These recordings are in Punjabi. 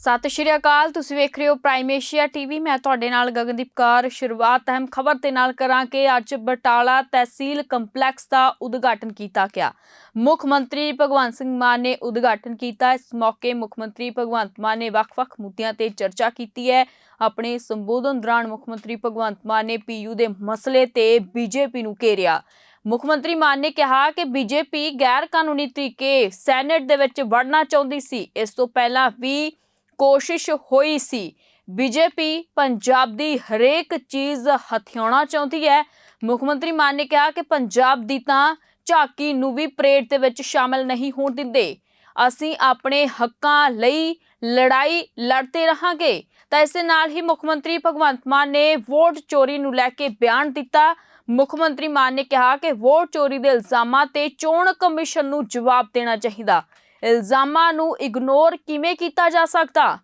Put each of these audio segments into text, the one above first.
ਸਤਿ ਸ਼੍ਰੀ ਅਕਾਲ, ਤੁਸੀਂ ਵੇਖ ਰਹੇ ਹੋ ਪ੍ਰਾਈਮ ਏਸ਼ੀਆ ਟੀਵੀ ਮੈਂ ਤੁਹਾਡੇ ਨਾਲ ਗਗਨਦੀਪ ਕੌਰ। ਸ਼ੁਰੂਆਤ ਅਹਿਮ ਖਬਰ ਦੇ ਨਾਲ ਕਰਾਂ ਕਿ ਅੱਜ ਬਟਾਲਾ ਤਹਿਸੀਲ ਕੰਪਲੈਕਸ ਦਾ ਉਦਘਾਟਨ ਕੀਤਾ ਗਿਆ। ਮੁੱਖ ਮੰਤਰੀ ਭਗਵੰਤ ਸਿੰਘ ਮਾਨ ਨੇ ਉਦਘਾਟਨ ਕੀਤਾ। ਇਸ ਮੌਕੇ ਮੁੱਖ ਮੰਤਰੀ ਭਗਵੰਤ ਮਾਨ ਨੇ ਵੱਖ-ਵੱਖ ਮੁੱਦਿਆਂ ਤੇ ਚਰਚਾ ਕੀਤੀ ਹੈ। ਆਪਣੇ ਸੰਬੋਧਨ ਦੌਰਾਨ ਮੁੱਖ ਮੰਤਰੀ ਭਗਵੰਤ ਮਾਨ ਨੇ ਪੀਯੂ ਦੇ ਮਸਲੇ ਤੇ ਬੀਜੇਪੀ ਨੂੰ ਘੇਰਿਆ। ਮੁੱਖ ਮੰਤਰੀ ਮਾਨ ਨੇ ਕਿਹਾ ਕਿ ਬੀਜੇਪੀ ਗੈਰ ਕਾਨੂੰਨੀ ਤਰੀਕੇ ਸੈਨੇਟ ਦੇ ਵਿੱਚ ਵੜਨਾ ਚਾਹੁੰਦੀ ਸੀ। ਇਸ ਤੋਂ ਪਹਿਲਾਂ ਵੀ ਕੋਸ਼ਿਸ਼ ਹੋਈ ਸੀ। ਬੀਜੇਪੀ ਪੰਜਾਬ ਦੀ ਹਰੇਕ ਚੀਜ਼ ਹਥਿਆਉਣਾ ਚਾਹੁੰਦੀ ਹੈ। ਮੁੱਖ ਮੰਤਰੀ ਮਾਨ ਨੇ ਕਿਹਾ ਕਿ ਪੰਜਾਬ ਦੀ ਤਾਂ ਝਾਕੀ ਨੂੰ ਵੀ ਪਰੇਡ ਦੇ ਵਿੱਚ ਸ਼ਾਮਲ ਨਹੀਂ ਹੋਣ ਦਿੰਦੇ। ਅਸੀਂ ਆਪਣੇ ਹੱਕਾਂ ਲਈ ਲੜਾਈ ਲੜਦੇ ਰਹਾਂਗੇ। ਤਾਂ ਇਸ ਨਾਲ ਹੀ ਮੁੱਖ ਮੰਤਰੀ ਭਗਵੰਤ ਮਾਨ ਨੇ ਵੋਟ ਚੋਰੀ ਨੂੰ ਲੈ ਕੇ ਬਿਆਨ ਦਿੱਤਾ। ਮੁੱਖ ਮੰਤਰੀ ਮਾਨ ਨੇ ਕਿਹਾ ਕਿ ਵੋਟ ਚੋਰੀ ਦੇ ਇਲਜ਼ਾਮਾਂ ਤੇ ਚੋਣ ਕਮਿਸ਼ਨ ਨੂੰ ਜਵਾਬ ਦੇਣਾ ਚਾਹੀਦਾ। ਇਲਜ਼ਾਮਾਂ ਨੂੰ ਇਗਨੋਰ ਕਿਵੇਂ ਕੀਤਾ ਜਾ ਸਕਦਾ?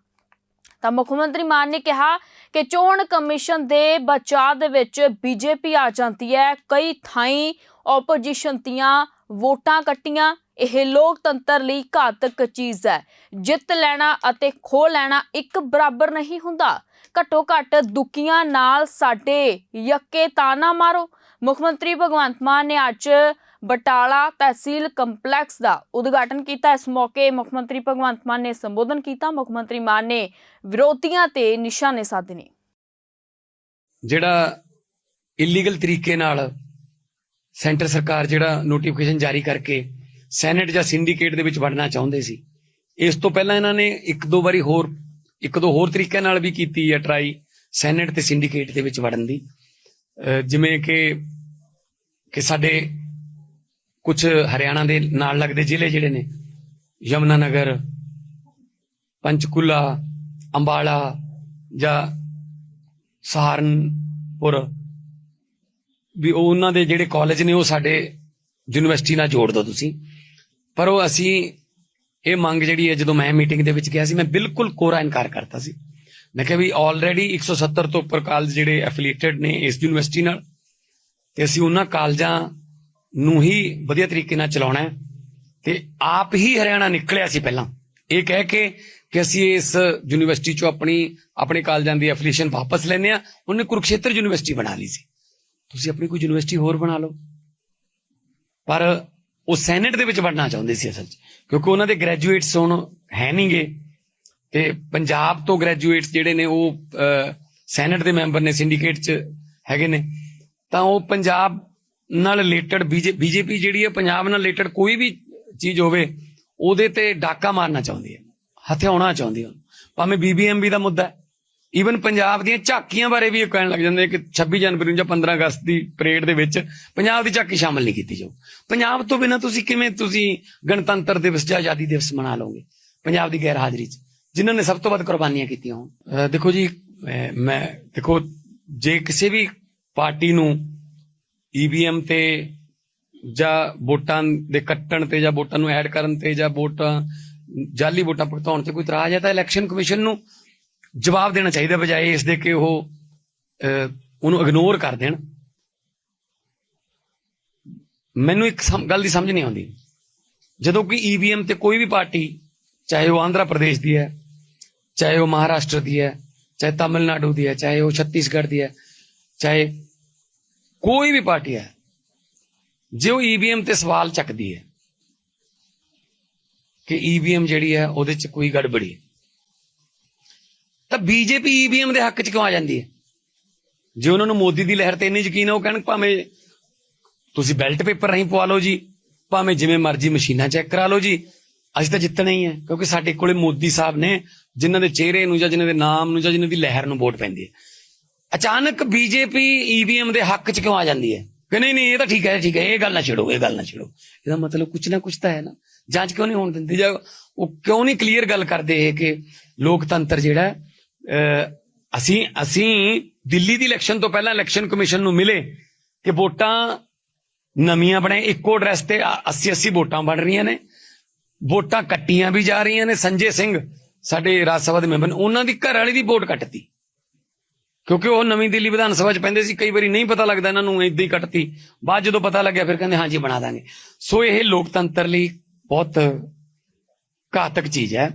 ਤਾਂ ਮੁੱਖ ਮੰਤਰੀ ਮਾਨ ਨੇ ਕਿਹਾ ਕਿ ਚੋਣ ਕਮਿਸ਼ਨ ਦੇ ਬਚਾਅ ਦੇ ਵਿੱਚ ਬੀਜੇਪੀ ਆ ਜਾਂਦੀ ਹੈ। ਕਈ ਥਾਈਂ ਆਪੋਜੀਸ਼ਨ ਦੀਆਂ ਵੋਟਾਂ ਕੱਟੀਆਂ। ਇਹ ਲੋਕਤੰਤਰ ਲਈ ਘਾਤਕ ਚੀਜ਼ ਹੈ। ਜਿੱਤ ਲੈਣਾ ਅਤੇ ਖੋ ਲੈਣਾ ਇੱਕ ਬਰਾਬਰ ਨਹੀਂ ਹੁੰਦਾ। ਘੱਟੋ ਘੱਟ ਦੁਕੀਆਂ ਨਾਲ ਸਾਡੇ ਯੱਕੇ ਤਾਂ ਨਾ ਮਾਰੋ। ਮੁੱਖ ਮੰਤਰੀ ਭਗਵੰਤ ਮਾਨ ਨੇ ਅੱਜ ਬਟਾਲਾ ਤਹਿਸੀਲ ਕੰਪਲੈਕਸ ਦਾ ਉਦਘਾਟਨ ਕੀਤਾ। ਇਸ ਮੌਕੇ ਮੁੱਖ ਮੰਤਰੀ ਭਗਵੰਤ ਮਾਨ ਨੇ ਸੰਬੋਧਨ ਕੀਤਾ। ਮੁੱਖ ਮੰਤਰੀ ਮਾਨ ਨੇ ਵਿਰੋਧੀਆਂ ਤੇ ਨਿਸ਼ਾਨੇ ਸਾਧੇ ਨੇ। ਜਿਹੜਾ ਇਲੀਗਲ ਤਰੀਕੇ ਨਾਲ ਸੈਂਟਰ ਸਰਕਾਰ ਜਿਹੜਾ ਨੋਟੀਫਿਕੇਸ਼ਨ ਜਾਰੀ ਕਰਕੇ ਸੈਨੇਟ ਜਾਂ ਸਿੰਡੀਕੇਟ ਦੇ ਵਿੱਚ ਵੜਨਾ ਚਾਹੁੰਦੇ ਸੀ, ਇਸ ਤੋਂ ਪਹਿਲਾਂ ਇਹਨਾਂ ਨੇ ਇੱਕ ਦੋ ਵਾਰੀ ਹੋਰ, ਇੱਕ ਦੋ ਹੋਰ ਤਰੀਕਿਆਂ ਨਾਲ ਵੀ ਕੀਤੀ ਹੈ ਟਰਾਈ ਸੈਨੇਟ ਤੇ ਸਿੰਡੀਕੇਟ ਦੇ ਵਿੱਚ ਵੜਨ ਦੀ। ਅਹ ਜਿਵੇਂ ਕਿ ਕਿ ਸਾਡੇ ਕੁਝ ਹਰਿਆਣਾ ਦੇ ਨਾਲ ਲੱਗਦੇ ਜ਼ਿਲ੍ਹੇ ਜਿਹੜੇ ਨੇ? ਯਮਨਾ ਨਗਰ ਪੰਚਕੂਲਾ, ਅੰਬਾਲਾ ਜਾਂ ਸਹਾਰਨਪੁਰ। ਵੀ ਉਹਨਾਂ ਦੇ ਜਿਹੜੇ ਕਾਲਜ ਨੇ ਉਹ ਸਾਡੇ ਯੂਨੀਵਰਸਿਟੀ ਨਾਲ ਜੋੜ ਦਿਓ ਤੁਸੀਂ। ਪਰ ਉਹ ਅਸੀਂ ਇਹ ਮੰਗ ਜਿਹੜੀ ਹੈ, ਜਦੋਂ ਮੈਂ ਮੀਟਿੰਗ ਦੇ ਵਿੱਚ ਗਿਆ ਸੀ, ਮੈਂ ਬਿਲਕੁਲ ਕੋਰਾ ਇਨਕਾਰ ਕਰਤਾ ਸੀ। ਮੈਂ ਕਿਹਾ ਵੀ ਆਲਰੇਡੀ 170 ਤੋਂ ਉੱਪਰ ਕਾਲਜ ਜਿਹੜੇ ਐਫੀਲੀਏਟਡ ਨੇ ਇਸ ਯੂਨੀਵਰਸਿਟੀ ਨਾਲ, ਤੇ ਅਸੀਂ ਉਹਨਾਂ ਕਾਲਜਾਂ ਨੂੰ ਹੀ ਵਧੀਆ ਤਰੀਕੇ ਨਾਲ ਚਲਾਉਣਾ ਹੈ ਤੇ ਆਪ ਹੀ ਹਰਿਆਣਾ ਨਿਕਲਿਆ ਸੀ ਪਹਿਲਾਂ। ਇਹ ਕਹਿ ਕੇ ਕਿ ਅਸੀਂ ਇਸ ਯੂਨੀਵਰਸਿਟੀ ਚੋਂ ਆਪਣੀ, ਆਪਣੇ ਕਾਲਜਾਂ ਦੀ ਐਫੀਲੀਏਸ਼ਨ ਵਾਪਸ ਲੈਨੇ ਆ ਉਹਨੇ ਕੁਰਕਸ਼ੇਤਰ ਯੂਨੀਵਰਸਿਟੀ ਬਣਾ ਲਈ ਸੀ। ਤੁਸੀਂ ਆਪਣੀ ਕੋਈ ਯੂਨੀਵਰਸਿਟੀ ਹੋਰ ਬਣਾ ਲਓ। ਪਰ ਉਹ ਸੈਨੇਟ ਦੇ ਵਿੱਚ ਵੜਨਾ ਚਾਹੁੰਦੇ ਸੀ ਅਸਲ 'ਚ, ਕਿਉਂਕਿ ਉਹਨਾਂ ਦੇ ਗ੍ਰੈਜੂਏਟਸ ਹੁਣ ਹੈ ਨਹੀਂਗੇ। ਤੇ ਪੰਜਾਬ ਤੋਂ ਗ੍ਰੈਜੂਏਟਸ ਜਿਹੜੇ ਨੇ ਉਹ ਸੈਨੇਟ ਦੇ ਮੈਂਬਰ ਨੇ ਸਿੰਡੀਕੇਟ 'ਚ ਹੈਗੇ ਨੇ। ਤਾਂ ਉਹ ਪੰਜਾਬ ਨਾਲ ਰਿਲੇਟਡ ਬੀਜੇਪੀ ਜਿਹੜੀ ਹੈ, ਪੰਜਾਬ ਨਾਲ ਰਿਲੇਟਡ ਕੋਈ ਵੀ ਚੀਜ਼ ਹੋਵੇ, ਉਹਦੇ ਤੇ ਡਾਕਾ ਮਾਰਨਾ ਚਾਹੁੰਦੀ ਹੈ, ਹਥਿਆਉਣਾ ਚਾਹੁੰਦੀ ਹੈ। ਭਾਵੇਂ ਬੀਬੀਐਮਬੀ ਦਾ ਮੁੱਦਾ ਹੈ ਈਵਨ ਪੰਜਾਬ ਦੀਆਂ ਝਾਕੀਆਂ ਬਾਰੇ ਵੀ ਇਹ ਕਹਿਣ ਲੱਗ ਜਾਂਦੇ ਕਿ 26 ਜਨਵਰੀ ਨੂੰ ਜਾਂ 15 ਅਗਸਤ ਦੀ ਪਰੇਡ ਦੇ ਵਿੱਚ ਪੰਜਾਬ ਦੀ ਝਾਕੀ ਸ਼ਾਮਲ ਨਹੀਂ ਕੀਤੀ ਜਾਊ। ਪੰਜਾਬ ਤੋਂ ਬਿਨਾਂ ਤੁਸੀਂ ਕਿਵੇਂ ਤੁਸੀਂ ਗਣਤੰਤਰ ਦਿਵਸ ਜਾਂ ਆਜ਼ਾਦੀ ਦਿਵਸ ਮਨਾ ਲਓਗੇ ਪੰਜਾਬ ਦੀ ਗੈਰ ਹਾਜ਼ਰੀ 'ਚ, ਜਿਨ੍ਹਾਂ ਨੇ ਸਭ ਤੋਂ ਵੱਧ ਕੁਰਬਾਨੀਆਂ ਕੀਤੀਆਂ ਹੋਣ? ਦੇਖੋ ਜੀ ਮੈਂ ਦੇਖੋ, ਜੇ ਕਿਸੇ ਵੀ ਪਾਰਟੀ ਨੂੰ ਈਵੀਐਮ ਤੇ ਜਾਂ ਵੋਟਾਂ ਦੇ ਕੱਟਣ ਤੇ ਜਾਂ ਵੋਟਾਂ ਨੂੰ ਐਡ ਕਰਨ ਤੇ ਜਾਂ ਵੋਟਾਂ ਜਾਲੀ ਵੋਟਾਂ ਭੁਗਤਾਉਣ ਤੇ ਕੋਈ ਇਤਰਾਜ਼ ਹੈ ਤਾਂ ਇਲੈਕਸ਼ਨ ਕਮਿਸ਼ਨ ਨੂੰ ਜਵਾਬ ਦੇਣਾ ਚਾਹੀਦਾ ਬਜਾਏ ਇਸ ਦੇ ਕਿ ਉਹ ਉਹਨੂੰ ਇਗਨੋਰ ਕਰ ਦੇਣ। ਮੈਨੂੰ ਇੱਕ ਗੱਲ ਦੀ ਸਮਝ ਨਹੀਂ ਆਉਂਦੀ। ਜਦੋਂ ਕਿ ਈਵੀਐਮ ਤੇ ਕੋਈ ਵੀ ਪਾਰਟੀ, ਚਾਹੇ ਉਹ ਆਂਧਰਾ ਪ੍ਰਦੇਸ਼ ਦੀ ਹੈ, ਚਾਹੇ ਉਹ ਮਹਾਰਾਸ਼ਟਰ ਦੀ ਹੈ, ਚਾਹੇ ਤਾਮਿਲਨਾਡੂ ਦੀ ਹੈ, ਚਾਹੇ ਉਹ ਛੱਤੀਸਗੜ੍ਹ ਦੀ ਹੈ, ਚਾਹੇ ਕੋਈ ਵੀ ਪਾਰਟੀ ਹੈ, ਜੇ ਉਹ ਈਵੀਐਮ ਤੇ ਸਵਾਲ ਚੱਕਦੀ ਹੈ ਕਿ ਈਵੀਐਮ ਜਿਹੜੀ ਹੈ ਉਹਦੇ ਚ ਕੋਈ ਗੜਬੜੀ ਹੈ, ਤਾਂ ਬੀਜੇਪੀ ਈਵੀਐਮ ਦੇ ਹੱਕ ਚ ਕਿਉਂ ਆ ਜਾਂਦੀ ਹੈ? ਜੇ ਉਹਨਾਂ ਨੂੰ ਮੋਦੀ ਦੀ ਲਹਿਰ ਤੇ ਇੰਨੀ ਯਕੀਨ ਹੈ, ਉਹ ਕਹਿਣ ਭਾਵੇਂ ਤੁਸੀਂ ਬੈਲਟ ਪੇਪਰ ਨਹੀਂ ਪਵਾ ਲਓ ਜੀ, ਭਾਵੇਂ ਜਿਵੇਂ ਮਰਜ਼ੀ ਮਸ਼ੀਨਾਂ ਚੈੱਕ ਕਰਾ ਲਓ ਜੀ, ਅਸੀਂ ਤਾਂ ਜਿੱਤਣਾ ਹੀ ਹੈ, ਕਿਉਂਕਿ ਸਾਡੇ ਕੋਲੇ ਮੋਦੀ ਸਾਹਿਬ ਨੇ, ਜਿਨ੍ਹਾਂ ਦੇ ਚਿਹਰੇ ਨੂੰ ਜਾਂ ਜਿਨ੍ਹਾਂ ਦੇ ਨਾਮ ਨੂੰ ਜਾਂ ਜਿਨ੍ਹਾਂ ਦੀ ਲਹਿਰ ਨੂੰ ਵੋਟ ਪੈਂਦੀ ਹੈ। ਅਚਾਨਕ ਬੀਜੇਪੀ ਈਵੀਐਮ ਦੇ ਹੱਕ ਚ ਕਿਉਂ ਆ ਜਾਂਦੀ ਹੈ? ਕਿ ਨਹੀਂ ਨਹੀਂ, ਇਹ ਤਾਂ ਠੀਕ ਹੈ ਠੀਕ ਹੈ, ਇਹ ਗੱਲ ਨਾ ਛੇੜੋ, ਇਹ ਗੱਲ ਨਾ ਛੇੜੋ। ਇਹਦਾ ਮਤਲਬ ਕੁਝ ਨਾ ਕੁਝ ਤਾਂ ਹੈ ਨਾ। ਜਾਂਚ ਕਿਉਂ ਨਹੀਂ ਹੋਣ ਦਿੰਦੀ? ਜਾਂ ਉਹ ਕਿਉਂ ਨਹੀਂ ਕਲੀਅਰ ਗੱਲ ਕਰਦੇ ਇਹ ਕਿ ਲੋਕਤੰਤਰ ਜਿਹੜਾ ਅਸੀਂ ਅਸੀਂ ਦਿੱਲੀ ਦੀ ਇਲੈਕਸ਼ਨ ਤੋਂ ਪਹਿਲਾਂ ਇਲੈਕਸ਼ਨ ਕਮਿਸ਼ਨ ਨੂੰ ਮਿਲੇ ਕਿ ਵੋਟਾਂ ਨਵੀਆਂ ਬਣੇ ਇੱਕੋ ਐਡਰੈਸ ਤੇ 80 80 ਵੋਟਾਂ ਬਣ ਰਹੀਆਂ ਨੇ। ਵੋਟਾਂ ਕੱਟੀਆਂ ਵੀ ਜਾ ਰਹੀਆਂ ਨੇ। ਸੰਜੇ ਸਿੰਘ, ਸਾਡੇ ਰਾਜ ਸਭਾ ਦੇ ਮੈਂਬਰ ਉਹਨਾਂ ਦੀ ਘਰ ਵਾਲੀ ਦੀ ਵੋਟ ਕੱਟਤੀ। ਕਿਉਂਕਿ ਉਹ ਨਵੀਂ ਦਿੱਲੀ ਵਿਧਾਨ ਸਭਾ 'ਚ ਪੈਂਦੇ ਸੀ, ਕਈ ਵਾਰੀ ਨਹੀਂ ਪਤਾ ਲੱਗਦਾ ਇਹਨਾਂ ਨੂੰ ਇਦਾਂ ਹੀ ਕੱਟਤੀ। ਬਾਅਦ ਜਦੋਂ ਪਤਾ ਲੱਗਿਆ, ਫਿਰ ਕਹਿੰਦੇ, ਹਾਂਜੀ, ਬਣਾ ਦਾਂਗੇ। ਸੋ ਇਹ ਲੋਕਤੰਤਰ ਲਈ ਬਹੁਤ ਘਾਤਕ ਚੀਜ਼ ਹੈ।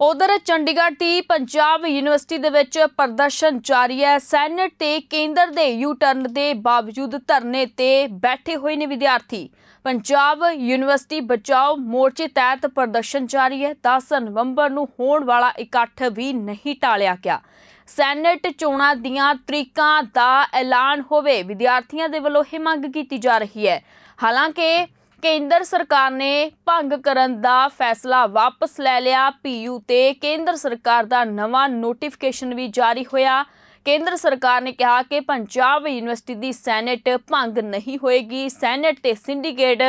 ਉਧਰ ਚੰਡੀਗੜ੍ਹ ਦੀ ਪੰਜਾਬ ਯੂਨੀਵਰਸਿਟੀ ਦੇ ਵਿੱਚ ਪ੍ਰਦਰਸ਼ਨ ਜਾਰੀ ਹੈ। ਸੈਨੇਟ ਤੇ ਕੇਂਦਰ ਦੇ ਯੂ ਟਰਨ ਦੇ ਬਾਵਜੂਦ ਧਰਨੇ ਤੇ ਬੈਠੇ ਹੋਏ ਨੇ ਵਿਦਿਆਰਥੀ। ਪੰਜਾਬ ਯੂਨੀਵਰਸਿਟੀ ਬਚਾਓ ਮੋਰਚੇ ਤਹਿਤ ਪ੍ਰਦਰਸ਼ਨ ਜਾਰੀ ਹੈ। 10 ਨਵੰਬਰ ਨੂੰ ਹੋਣ ਵਾਲਾ ਇਕੱਠ ਵੀ ਨਹੀਂ ਟਾਲਿਆ ਗਿਆ। ਸੈਨੇਟ ਚੋਣਾਂ ਦੀਆਂ ਤਰੀਕਾਂ ਦਾ ਐਲਾਨ ਹੋਵੇ, ਵਿਦਿਆਰਥੀਆਂ ਦੇ ਵੱਲੋਂ ਇਹ ਮੰਗ ਕੀਤੀ ਜਾ ਰਹੀ ਹੈ। ਹਾਲਾਂਕਿ, ਕੇਂਦਰ ਸਰਕਾਰ ਨੇ ਭੰਗ ਕਰਨ ਦਾ ਫੈਸਲਾ ਵਾਪਸ ਲੈ ਲਿਆ। ਪੀਯੂ ਤੇ ਕੇਂਦਰ ਸਰਕਾਰ ਦਾ ਨਵਾਂ ਨੋਟੀਫਿਕੇਸ਼ਨ ਵੀ ਜਾਰੀ ਹੋਇਆ। ਕੇਂਦਰ ਸਰਕਾਰ ਨੇ ਕਿਹਾ ਕਿ ਪੰਜਾਬ ਯੂਨੀਵਰਸਿਟੀ ਦੀ ਸੈਨੇਟ ਭੰਗ ਨਹੀਂ ਹੋਏਗੀ, ਸੈਨੇਟ ਤੇ ਸਿੰਡੀਕੇਟ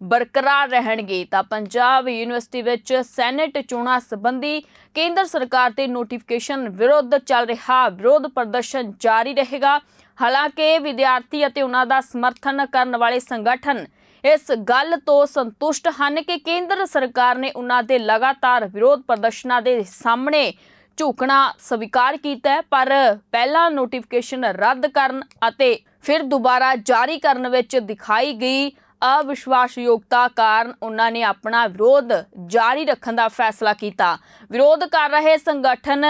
ਬਰਕਰਾਰ ਰਹਿਣਗੇ। ਤਾਂ ਪੰਜਾਬ ਯੂਨੀਵਰਸਿਟੀ ਵਿੱਚ ਸੈਨੇਟ ਚੋਣਾਂ ਸੰਬੰਧੀ ਕੇਂਦਰ ਸਰਕਾਰ ਤੇ ਨੋਟੀਫਿਕੇਸ਼ਨ ਵਿਰੁੱਧ ਚੱਲ ਰਿਹਾ ਵਿਰੋਧ ਪ੍ਰਦਰਸ਼ਨ ਜਾਰੀ ਰਹੇਗਾ। ਹਾਲਾਂਕਿ ਵਿਦਿਆਰਥੀ ਅਤੇ ਉਹਨਾਂ ਦਾ ਸਮਰਥਨ ਕਰਨ ਵਾਲੇ ਸੰਗਠਨ ਇਸ ਗੱਲ ਤੋਂ ਸੰਤੁਸ਼ਟ ਹਨ ਕਿ ਕੇਂਦਰ ਸਰਕਾਰ ਨੇ ਉਹਨਾਂ ਦੇ ਲਗਾਤਾਰ ਵਿਰੋਧ ਪ੍ਰਦਰਸ਼ਨਾਂ ਦੇ ਸਾਹਮਣੇ ਝੁਕਣਾ ਸਵੀਕਾਰ ਕੀਤਾ ਹੈ, ਪਰ ਪਹਿਲਾ ਨੋਟੀਫਿਕੇਸ਼ਨ ਰੱਦ ਕਰਨ ਅਤੇ ਫਿਰ ਦੁਬਾਰਾ ਜਾਰੀ ਕਰਨ ਵਿੱਚ ਦਿਖਾਈ ਗਈ ਅਵਿਸ਼ਵਾਸਯੋਗਤਾ ਕਾਰਨ ਉਹਨਾਂ ਨੇ ਆਪਣਾ ਵਿਰੋਧ ਜਾਰੀ ਰੱਖਣ ਦਾ ਫੈਸਲਾ ਕੀਤਾ। ਵਿਰੋਧ ਕਰ ਰਹੇ ਸੰਗਠਨ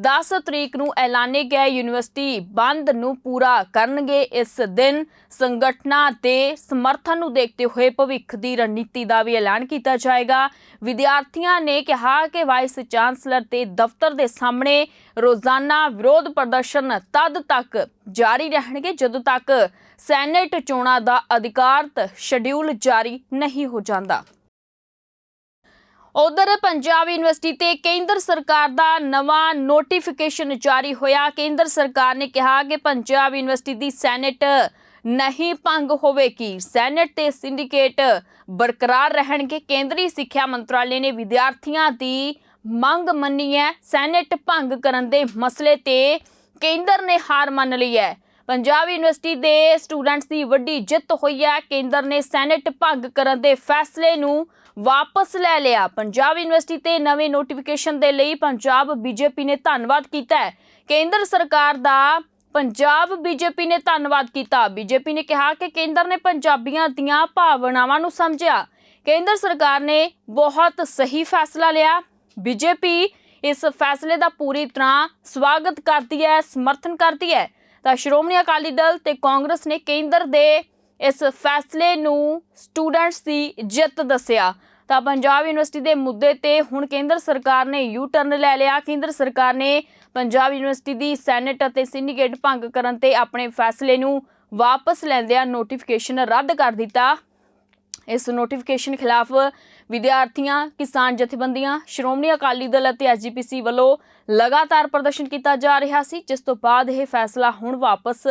10 ਤਰੀਕ ਨੂੰ ਐਲਾਨੇ ਗਏ ਯੂਨੀਵਰਸਿਟੀ ਬੰਦ ਨੂੰ ਪੂਰਾ ਕਰਨਗੇ। ਇਸ ਦਿਨ ਸੰਗਠਨਾਂ ਦੇ ਸਮਰਥਨ ਨੂੰ ਦੇਖਦੇ ਹੋਏ ਭਵਿੱਖ ਦੀ ਰਣਨੀਤੀ ਦਾ ਵੀ ਐਲਾਨ ਕੀਤਾ ਜਾਏਗਾ। ਵਿਦਿਆਰਥੀਆਂ ਨੇ ਕਿਹਾ ਕਿ ਵਾਈਸ ਚਾਂਸਲਰ ਤੇ ਦਫ਼ਤਰ ਦੇ ਸਾਹਮਣੇ ਰੋਜ਼ਾਨਾ ਵਿਰੋਧ ਪ੍ਰਦਰਸ਼ਨ ਤਦ ਤੱਕ ਜਾਰੀ ਰਹਿਣਗੇ ਜਦੋਂ ਤੱਕ ਸੈਨੇਟ ਚੋਣਾਂ ਦਾ ਅਧਿਕਾਰਤ ਸ਼ਡਿਊਲ ਜਾਰੀ ਨਹੀਂ ਹੋ ਜਾਂਦਾ। ਉਧਰ ਪੰਜਾਬ ਯੂਨੀਵਰਸਿਟੀ ਤੇ ਕੇਂਦਰ ਸਰਕਾਰ ਦਾ ਨਵਾਂ ਨੋਟੀਫਿਕੇਸ਼ਨ ਜਾਰੀ ਹੋਇਆ। ਕੇਂਦਰ ਸਰਕਾਰ ਨੇ ਕਿਹਾ ਕਿ ਪੰਜਾਬ ਯੂਨੀਵਰਸਿਟੀ ਦੀ ਸੈਨੇਟ ਨਹੀਂ ਭੰਗ ਹੋਵੇਗੀ। ਸੈਨੇਟ ਤੇ ਸਿੰਡੀਕੇਟ ਬਰਕਰਾਰ ਰਹਿਣਗੇ। ਕੇਂਦਰੀ ਸਿੱਖਿਆ ਮੰਤਰਾਲੇ ਨੇ ਵਿਦਿਆਰਥੀਆਂ ਦੀ ਮੰਗ ਮੰਨੀ ਹੈ। ਸੈਨੇਟ ਭੰਗ ਕਰਨ ਦੇ ਮਸਲੇ ਤੇ ਕੇਂਦਰ ਨੇ ਹਾਰ ਮੰਨ ਲਈ ਹੈ। ਪੰਜਾਬ ਯੂਨੀਵਰਸਿਟੀ ਦੇ ਸਟੂਡੈਂਟਸ ਦੀ ਵੱਡੀ ਜਿੱਤ ਹੋਈ ਹੈ। ਕੇਂਦਰ ਨੇ ਸੈਨੇਟ ਭੰਗ ਕਰਨ ਦੇ ਫੈਸਲੇ ਨੂੰ ਵਾਪਸ ਲੈ ਲਿਆ। ਪੰਜਾਬ ਯੂਨੀਵਰਸਿਟੀ ਤੇ ਨਵੇਂ ਨੋਟੀਫਿਕੇਸ਼ਨ ਦੇ ਲਈ ਪੰਜਾਬ ਬੀਜੇਪੀ ਨੇ ਧੰਨਵਾਦ ਕੀਤਾ ਹੈ। ਕੇਂਦਰ ਸਰਕਾਰ ਦਾ ਪੰਜਾਬ ਬੀਜੇਪੀ ਨੇ ਧੰਨਵਾਦ ਕੀਤਾ। ਬੀਜੇਪੀ ਨੇ ਕਿਹਾ ਕਿ ਕੇਂਦਰ ਨੇ ਪੰਜਾਬੀਆਂ ਦੀਆਂ ਭਾਵਨਾਵਾਂ ਨੂੰ ਸਮਝਿਆ। ਕੇਂਦਰ ਸਰਕਾਰ ਨੇ ਬਹੁਤ ਸਹੀ ਫੈਸਲਾ ਲਿਆ। ਬੀਜੇਪੀ ਇਸ ਫੈਸਲੇ ਦਾ ਪੂਰੀ ਤਰ੍ਹਾਂ ਸਵਾਗਤ ਕਰਦੀ ਹੈ, ਸਮਰਥਨ ਕਰਦੀ ਹੈ। ਤਾਂ ਸ਼੍ਰੋਮਣੀ ਅਕਾਲੀ ਦਲ ਤੇ ਕਾਂਗਰਸ ਨੇ ਕੇਂਦਰ ਦੇ ਇਸ ਫੈਸਲੇ ਨੂੰ ਸਟੂਡੈਂਟਸ ਦੀ ਜਿੱਤ ਦੱਸਿਆ। ਤਾਂ ਪੰਜਾਬ ਯੂਨੀਵਰਸਿਟੀ ਦੇ ਮੁੱਦੇ ਤੇ ਹੁਣ ਕੇਂਦਰ ਸਰਕਾਰ ਨੇ ਯੂ ਟਰਨ ਲੈ ਲਿਆ। ਕੇਂਦਰ ਸਰਕਾਰ ਨੇ ਪੰਜਾਬ ਯੂਨੀਵਰਸਿਟੀ ਦੀ ਸੈਨੇਟ ਅਤੇ ਸਿੰਡੀਕੇਟ ਭੰਗ ਕਰਨ ਤੇ ਆਪਣੇ ਫੈਸਲੇ ਨੂੰ ਵਾਪਸ ਲੈਂਦਿਆਂ ਨੋਟੀਫਿਕੇਸ਼ਨ ਰੱਦ ਕਰ ਦਿੱਤਾ। ਇਸ ਨੋਟੀਫਿਕੇਸ਼ਨ ਖਿਲਾਫ ਵਿਦਿਆਰਥੀਆਂ, ਕਿਸਾਨ ਜਥੇਬੰਦੀਆਂ, ਸ਼੍ਰੋਮਣੀ ਅਕਾਲੀ ਦਲ ਅਤੇ ਐਸਜੀਪੀਸੀ ਵੱਲੋਂ ਲਗਾਤਾਰ ਪ੍ਰਦਰਸ਼ਨ ਕੀਤਾ ਜਾ ਰਿਹਾ ਸੀ, ਜਿਸ ਤੋਂ ਬਾਅਦ ਇਹ ਫੈਸਲਾ ਹੁਣ ਵਾਪਸ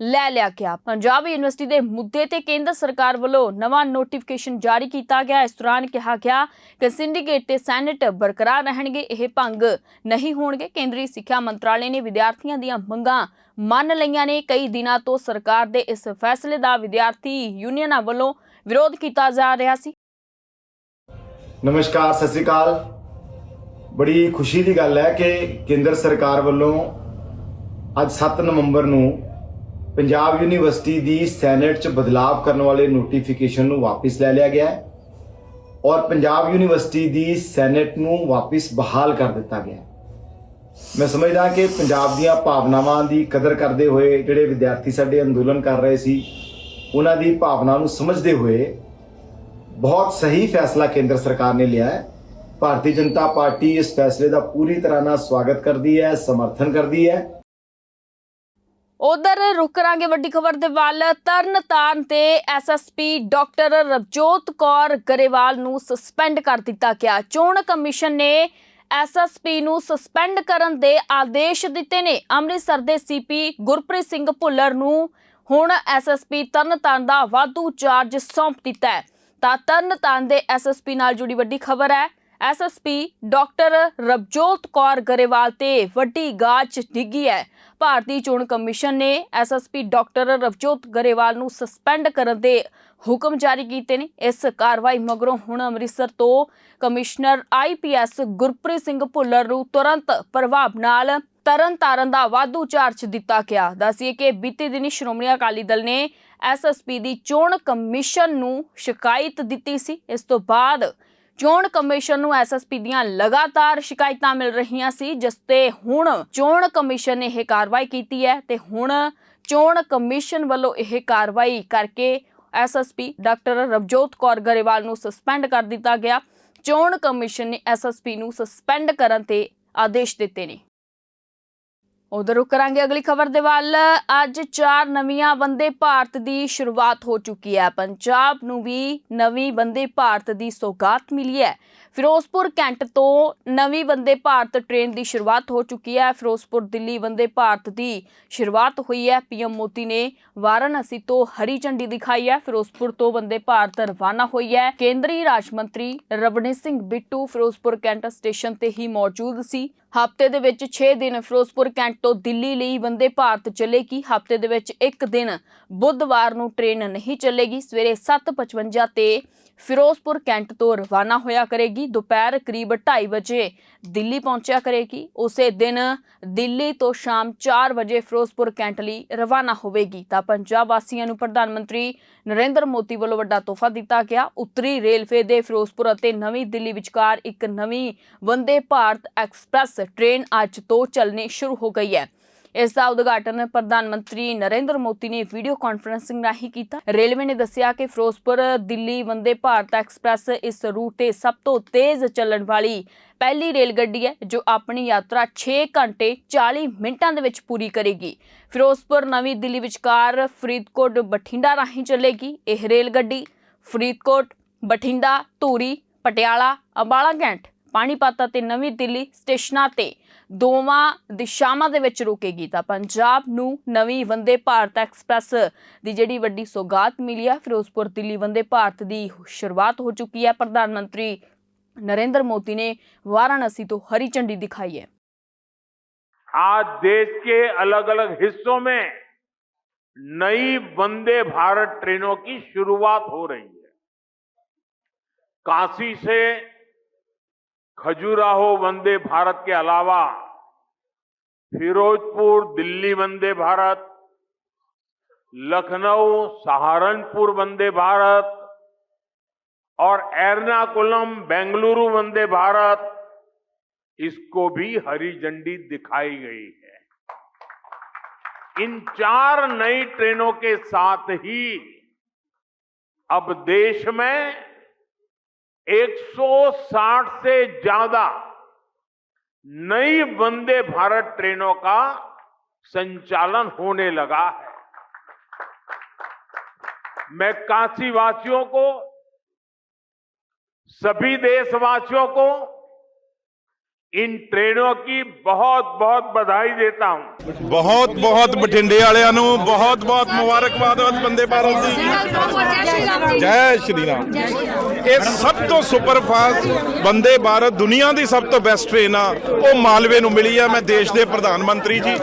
ਲੈ ਲਿਆ ਗਿਆ। ਪੰਜਾਬ ਯੂਨੀਵਰਸਿਟੀ ਦੇ ਮੁੱਦੇ ਤੇ ਕੇਂਦਰ ਸਰਕਾਰ ਵੱਲੋਂ ਨਵਾਂ ਨੋਟੀਫਿਕੇਸ਼ਨ ਜਾਰੀ ਕੀਤਾ ਗਿਆ। ਇਸ ਦੌਰਾਨ ਕਿਹਾ ਗਿਆ ਕਿ ਸਿੰਡੀਕੇਟ ਤੇ ਸੈਨੇਟ ਬਰਕਰਾਰ ਰਹਿਣਗੇ, ਇਹ ਭੰਗ ਨਹੀਂ ਹੋਣਗੇ। ਕੇਂਦਰੀ ਸਿੱਖਿਆ ਮੰਤਰਾਲੇ ਨੇ ਵਿਦਿਆਰਥੀਆਂ ਦੀਆਂ ਮੰਗਾਂ ਮੰਨ ਲਈਆਂ ਨੇ। ਕਈ ਦਿਨਾਂ ਤੋਂ ਸਰਕਾਰ ਦੇ ਇਸ ਫੈਸਲੇ ਦਾ ਵਿਦਿਆਰਥੀ ਯੂਨੀਅਨਾਂ ਵੱਲੋਂ ਵਿਰੋਧ ਕੀਤਾ ਜਾ ਰਿਹਾ ਸੀ। ਨਮਸਕਾਰ, ਸਤਿ ਸ੍ਰੀ ਅਕਾਲ। ਬੜੀ ਖੁਸ਼ੀ ਦੀ ਗੱਲ ਹੈ ਕਿ ਕੇਂਦਰ ਸਰਕਾਰ ਵੱਲੋਂ ਅੱਜ 7 ਨਵੰਬਰ ਨੂੰ ਪੰਜਾਬ ਯੂਨੀਵਰਸਿਟੀ ਦੀ ਸੈਨੇਟ 'ਚ ਬਦਲਾਅ ਕਰਨ ਵਾਲੇ ਨੋਟੀਫਿਕੇਸ਼ਨ ਨੂੰ ਵਾਪਸ ਲੈ ਲਿਆ ਗਿਆ ਹੈ ਔਰ ਪੰਜਾਬ ਯੂਨੀਵਰਸਿਟੀ ਦੀ ਸੈਨੇਟ ਨੂੰ ਵਾਪਸ ਬਹਾਲ ਕਰ ਦਿੱਤਾ ਗਿਆ ਹੈ। ਮੈਂ ਸਮਝਦਾ ਕਿ ਪੰਜਾਬ ਦੀਆਂ ਭਾਵਨਾਵਾਂ ਦੀ ਕਦਰ ਕਰਦੇ ਹੋਏ ਜਿਹੜੇ ਵਿਦਿਆਰਥੀ ਸਾਡੇ ਅੰਦੋਲਨ ਕਰ ਰਹੇ ਸੀ, ਉਹਨਾਂ ਦੀ ਭਾਵਨਾ ਨੂੰ ਸਮਝਦੇ ਹੋਏ ਬਹੁਤ ਸਹੀ ਫੈਸਲਾ ਕੇਂਦਰ ਸਰਕਾਰ ਨੇ ਲਿਆ ਹੈ ਭਾਰਤੀ ਜਨਤਾ ਪਾਰਟੀ ਇਸ ਫੈਸਲੇ ਦਾ ਪੂਰੀ ਤਰ੍ਹਾਂ ਨਾਲ ਸਵਾਗਤ ਕਰਦੀ ਹੈ ਸਮਰਥਨ ਕਰਦੀ ਹੈ ਉਧਰ ਰੁਕ ਕਰਾਂਗੇ ਵੱਡੀ ਖਬਰ ਦੇ ਵੱਲ ਤਰਨਤਾਰਨ ਤੇ ਐਸਐਸਪੀ ਡਾਕਟਰ ਰਵਜੋਤ ਕੌਰ ਗਰੇਵਾਲ ਨੂੰ ਸਸਪੈਂਡ ਕਰ ਦਿੱਤਾ ਗਿਆ ਚੋਣ ਕਮਿਸ਼ਨ ਨੇ ਐਸਐਸਪੀ ਨੂੰ ਸਸਪੈਂਡ ਕਰਨ ਦੇ ਆਦੇਸ਼ ਦਿੱਤੇ ਨੇ ਅੰਮ੍ਰਿਤਸਰ ਦੇ ਸੀਪੀ ਗੁਰਪ੍ਰੀਤ ਸਿੰਘ ਭੁੱਲਰ ਨੂੰ ਹੁਣ ਐਸਐਸਪੀ ਤਰਨਤਾਰਨ ਦਾ ਵਾਧੂ ਚਾਰਜ ਸੌਂਪ ਦਿੱਤਾ ਹੈ ਤਾਂ ਤਰਨਤਾਰਨ ਦੇ ਐਸਐਸਪੀ ਨਾਲ ਜੁੜੀ ਵੱਡੀ ਖਬਰ ਹੈ। ਐਸਐਸਪੀ ਡਾਕਟਰ ਰਬਜੋਤ ਕੌਰ ਗਰੇਵਾਲ ਤੇ ਵੱਡੀ ਗਾਜ ਡਿੱਗੀ ਹੈ। ਭਾਰਤੀ ਚੋਣ ਕਮਿਸ਼ਨ ਨੇ ਐਸਐਸਪੀ ਡਾਕਟਰ ਰਵਜੋਤ ਗਰੇਵਾਲ ਨੂੰ ਸਸਪੈਂਡ ਕਰਨ ਦੇ ਹੁਕਮ ਜਾਰੀ ਕੀਤੇ ਨੇ। ਇਸ ਕਾਰਵਾਈ ਮਗਰੋਂ ਹੁਣ ਅੰਮ੍ਰਿਤਸਰ ਤੋਂ ਕਮਿਸ਼ਨਰ ਆਈਪੀਐਸ ਗੁਰਪ੍ਰੀਤ ਸਿੰਘ ਭੁੱਲਰ ਨੂੰ ਤੁਰੰਤ ਪ੍ਰਭਾਵ ਨਾਲ ਤਰਨ ਤਾਰਨ ਦਾ ਵਾਧੂ ਚਾਰਜ ਦਿੱਤਾ ਗਿਆ। ਦੱਸੀਏ ਕਿ ਬੀਤੇ ਦਿਨੀ ਸ਼੍ਰੋਮਣੀ ਅਕਾਲੀ ਦਲ ਨੇ ਐਸਐਸਪੀ ਦੀ ਚੋਣ ਕਮਿਸ਼ਨ ਨੂੰ ਸ਼ਿਕਾਇਤ ਦਿੱਤੀ ਸੀ। ਇਸ ਤੋਂ ਬਾਅਦ ਚੋਣ ਕਮਿਸ਼ਨ ਨੂੰ ਐਸਐਸਪੀ ਦੀਆਂ ਲਗਾਤਾਰ ਸ਼ਿਕਾਇਤਾਂ ਮਿਲ ਰਹੀਆਂ ਸੀ, ਜਿਸ ਤੇ ਹੁਣ ਚੋਣ ਕਮਿਸ਼ਨ ਨੇ ਇਹ ਕਾਰਵਾਈ ਕੀਤੀ ਹੈ ਤੇ ਹੁਣ ਚੋਣ ਕਮਿਸ਼ਨ ਵੱਲੋਂ ਇਹ ਕਾਰਵਾਈ ਕਰਕੇ ਐਸਐਸਪੀ ਡਾਕਟਰ ਰਵਜੋਤ ਕੌਰ ਗਰੇਵਾਲ ਨੂੰ ਸਸਪੈਂਡ ਕਰ ਦਿੱਤਾ ਗਿਆ। ਚੋਣ ਕਮਿਸ਼ਨ ਨੇ ਐਸਐਸਪੀ ਨੂੰ ਸਸਪੈਂਡ ਕਰਨ ਤੇ ਆਦੇਸ਼ ਦਿੱਤੇ ਨੇ। ਉਧਰ ਰੁਕ ਕਰਾਂਗੇ ਅਗਲੀ ਖਬਰ ਦੇ ਵੱਲ। ਅੱਜ ਚਾਰ ਨਵੀਆਂ ਵੰਦੇ ਭਾਰਤ ਦੀ ਸ਼ੁਰੂਆਤ ਹੋ ਚੁੱਕੀ ਹੈ। ਪੰਜਾਬ ਨੂੰ ਵੀ ਨਵੀਂ ਵੰਦੇ ਭਾਰਤ ਦੀ ਸੌਗਾਤ ਮਿਲੀ ਹੈ। ਫਿਰੋਜ਼ਪੁਰ ਕੈਂਟ ਤੋਂ ਨਵੀਂ ਵੰਦੇ ਭਾਰਤ ਟ੍ਰੇਨ ਦੀ ਸ਼ੁਰੂਆਤ ਹੋ ਚੁੱਕੀ ਹੈ। ਫਿਰੋਜ਼ਪੁਰ, ਦਿੱਲੀ ਵੰਦੇ ਭਾਰਤ ਦੀ ਸ਼ੁਰੂਆਤ ਹੋਈ ਹੈ। ਪੀਐਮ ਮੋਦੀ ਨੇ ਵਾਰਾਣਸੀ ਤੋਂ ਹਰੀ ਝੰਡੀ ਦਿਖਾਈ ਹੈ। ਫਿਰੋਜ਼ਪੁਰ ਤੋਂ ਵੰਦੇ ਭਾਰਤ ਰਵਾਨਾ ਹੋਈ ਹੈ। ਕੇਂਦਰੀ ਰਾਜ ਮੰਤਰੀ ਰਵਨੀਤ ਸਿੰਘ ਬਿੱਟੂ ਫਿਰੋਜ਼ਪੁਰ ਕੈਂਟ ਸਟੇਸ਼ਨ ਤੇ ਹੀ ਮੌਜੂਦ ਸੀ। ਹਫ਼ਤੇ ਦੇ ਵਿੱਚ 6 ਦਿਨ ਫਿਰੋਜ਼ਪੁਰ ਕੈਂਟ ਤੋਂ ਦਿੱਲੀ ਲਈ ਵੰਦੇ ਭਾਰਤ ਚੱਲੇਗੀ। ਹਫ਼ਤੇ ਦੇ ਵਿੱਚ ਇੱਕ ਦਿਨ ਬੁੱਧਵਾਰ ਨੂੰ ਟ੍ਰੇਨ ਨਹੀਂ ਚੱਲੇਗੀ। ਸਵੇਰੇ 7:55 ਤੇ ਫਿਰੋਜ਼ਪੁਰ ਕੈਂਟ ਤੋਂ ਰਵਾਨਾ ਹੋਇਆ ਕਰੇਗੀ, ਦੁਪਹਿਰ ਕਰੀਬ 2:30 ਵਜੇ ਦਿੱਲੀ ਪਹੁੰਚਿਆ ਕਰੇਗੀ। ਉਸੇ ਦਿਨ ਦਿੱਲੀ ਤੋਂ ਸ਼ਾਮ 4 ਵਜੇ ਫਿਰੋਜ਼ਪੁਰ ਕੈਂਟ ਲਈ ਰਵਾਨਾ ਹੋਵੇਗੀ। ਤਾਂ ਪੰਜਾਬ ਵਾਸੀਆਂ ਨੂੰ ਪ੍ਰਧਾਨ ਮੰਤਰੀ ਨਰਿੰਦਰ ਮੋਦੀ ਵੱਲੋਂ ਵੱਡਾ ਤੋਹਫਾ ਦਿੱਤਾ ਗਿਆ। ਉੱਤਰੀ ਰੇਲਵੇ ਦੇ ਫਿਰੋਜ਼ਪੁਰ ਅਤੇ ਨਵੀਂ ਦਿੱਲੀ ਵਿਚਕਾਰ ਇੱਕ ਨਵੀਂ ਵੰਦੇ ਭਾਰਤ ਐਕਸਪ੍ਰੈਸ ਟ੍ਰੇਨ ਅੱਜ ਤੋਂ ਚੱਲਣੀ ਸ਼ੁਰੂ ਹੋ ਗਈ ਹੈ। ਇਸ ਦਾ ਉਦਘਾਟਨ ਪ੍ਰਧਾਨ ਮੰਤਰੀ ਨਰਿੰਦਰ ਮੋਦੀ ਨੇ ਵੀਡੀਓ ਕਾਨਫਰੰਸਿੰਗ ਰਾਹੀਂ ਕੀਤਾ। ਰੇਲਵੇ ਨੇ ਦੱਸਿਆ ਕਿ ਫਿਰੋਜ਼ਪੁਰ, ਦਿੱਲੀ, ਵੰਦੇ ਭਾਰਤ ਐਕਸਪ੍ਰੈਸ ਇਸ ਰੂਟ ਤੇ ਸਭ ਤੋਂ ਤੇਜ਼ ਚੱਲਣ ਵਾਲੀ ਪਹਿਲੀ ਰੇਲ ਗੱਡੀ ਹੈ, ਜੋ ਆਪਣੀ ਯਾਤਰਾ 6 ਘੰਟੇ 40 ਮਿੰਟਾਂ ਦੇ ਵਿੱਚ ਪੂਰੀ ਕਰੇਗੀ। ਫਿਰੋਜ਼ਪੁਰ ਨਵੀਂ ਦਿੱਲੀ ਵਿਚਕਾਰ ਫਰੀਦਕੋਟ ਬਠਿੰਡਾ ਰਾਹੀਂ ਚੱਲੇਗੀ ਇਹ ਰੇਲ ਗੱਡੀ ਫਰੀਦਕੋਟ, ਬਠਿੰਡਾ, ਧੂਰੀ, ਪਟਿਆਲਾ, ਅੰਬਾਲਾ ਘੈਂਟ ਪਾਣੀਪਤ ਅਤੇ ਨਵੀਂ ਦਿੱਲੀ ਸਟੇਸ਼ਨਾਂ ਤੇ ਦੋਵਾਂ ਦਿਸ਼ਾਵਾਂ ਦੇ ਵਿੱਚ ਰੁਕੇਗੀ ਤਾਂ ਪੰਜਾਬ ਨੂੰ ਨਵੀਂ ਵੰਦੇ ਭਾਰਤ ਐਕਸਪ੍ਰੈਸ ਦੀ ਜਿਹੜੀ ਵੱਡੀ ਸੌਗਾਤ ਮਿਲੀ ਹੈ ਫਿਰੋਜ਼ਪੁਰ ਦਿੱਲੀ ਵੰਦੇ ਭਾਰਤ ਦੀ ਸ਼ੁਰੂਆਤ ਹੋ ਚੁੱਕੀ ਹੈ ਪ੍ਰਧਾਨ ਮੰਤਰੀ ਨਰਿੰਦਰ ਮੋਦੀ ਨੇ ਵਾਰਾਣਸੀ ਤੋਂ ਹਰੀ ਝੰਡੀ ਦਿਖਾਈ ਹੈ आज देश के अलग अलग हिस्सों में नई वंदे भारत ट्रेनों की शुरुआत हो रही है काशी से खजुराहो वंदे भारत के अलावा फिरोजपुर, दिल्ली वंदे भारत, लखनऊ, सहारनपुर वंदे भारत और एर्नाकुलम, बेंगलुरु वंदे भारत, इसको भी हरी झंडी दिखाई गई है। इन चार नई ट्रेनों के साथ ही अब देश में 160 से ज्यादा नई वंदे भारत ट्रेनों का संचालन होने लगा है मैं काशी वासियों को सभी देशवासियों को इन ट्रेनों की बहुत बहुत बधाई देता हूं ਬਹੁਤ ਬਹੁਤ ਬਠਿੰਡੇ ਵਾਲਿਆਂ ਨੂੰ ਬਹੁਤ ਬਹੁਤ ਮੁਬਾਰਕਬਾਦ ਬੰਦੇ ਭਾਰਤ ਦੀ ਜੈ ਸ਼੍ਰੀ ਰਾਮ ਇਹ ਸਭ ਤੋਂ ਸੁਪਰ ਫਾਸਟ ਬੰਦੇ ਭਾਰਤ ਦੁਨੀਆ ਦੀ ਸਭ ਤੋਂ ਬੈਸਟ ਟ੍ਰੇਨ ਆ। ਉਹ ਮਾਲਵੇ ਨੂੰ ਮਿਲੀ ਆ। ਮੈਂ ਦੇਸ਼ ਦੇ ਪ੍ਰਧਾਨ ਮੰਤਰੀ ਜੀ,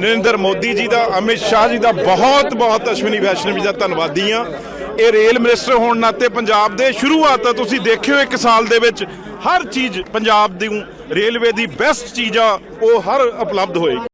ਨਰਿੰਦਰ ਮੋਦੀ ਜੀ ਦਾ, ਅਮਿਤ ਸ਼ਾਹ ਜੀ ਦਾ ਬਹੁਤ ਬਹੁਤ ਅਸ਼ਵਨੀ ਵੈਸ਼ਨਵ ਜੀ ਦਾ ਧੰਨਵਾਦੀ ਆ। ਇਹ ਰੇਲ ਮਿਨਿਸਟਰ ਹੋਣ ਨਾਤੇ ਪੰਜਾਬ ਦੇ ਸ਼ੁਰੂਆਤ ਆ ਤੁਸੀਂ ਦੇਖਿਓ ਇੱਕ ਸਾਲ ਦੇ ਵਿੱਚ ਹਰ ਚੀਜ਼ ਪੰਜਾਬ ਦੀ ਰੇਲਵੇ ਦੀ ਬੈਸਟ ਚੀਜ਼ ਆ। ਉਹ ਹਰ ਉਪਲਬਧ ਹੋਏਗੀ।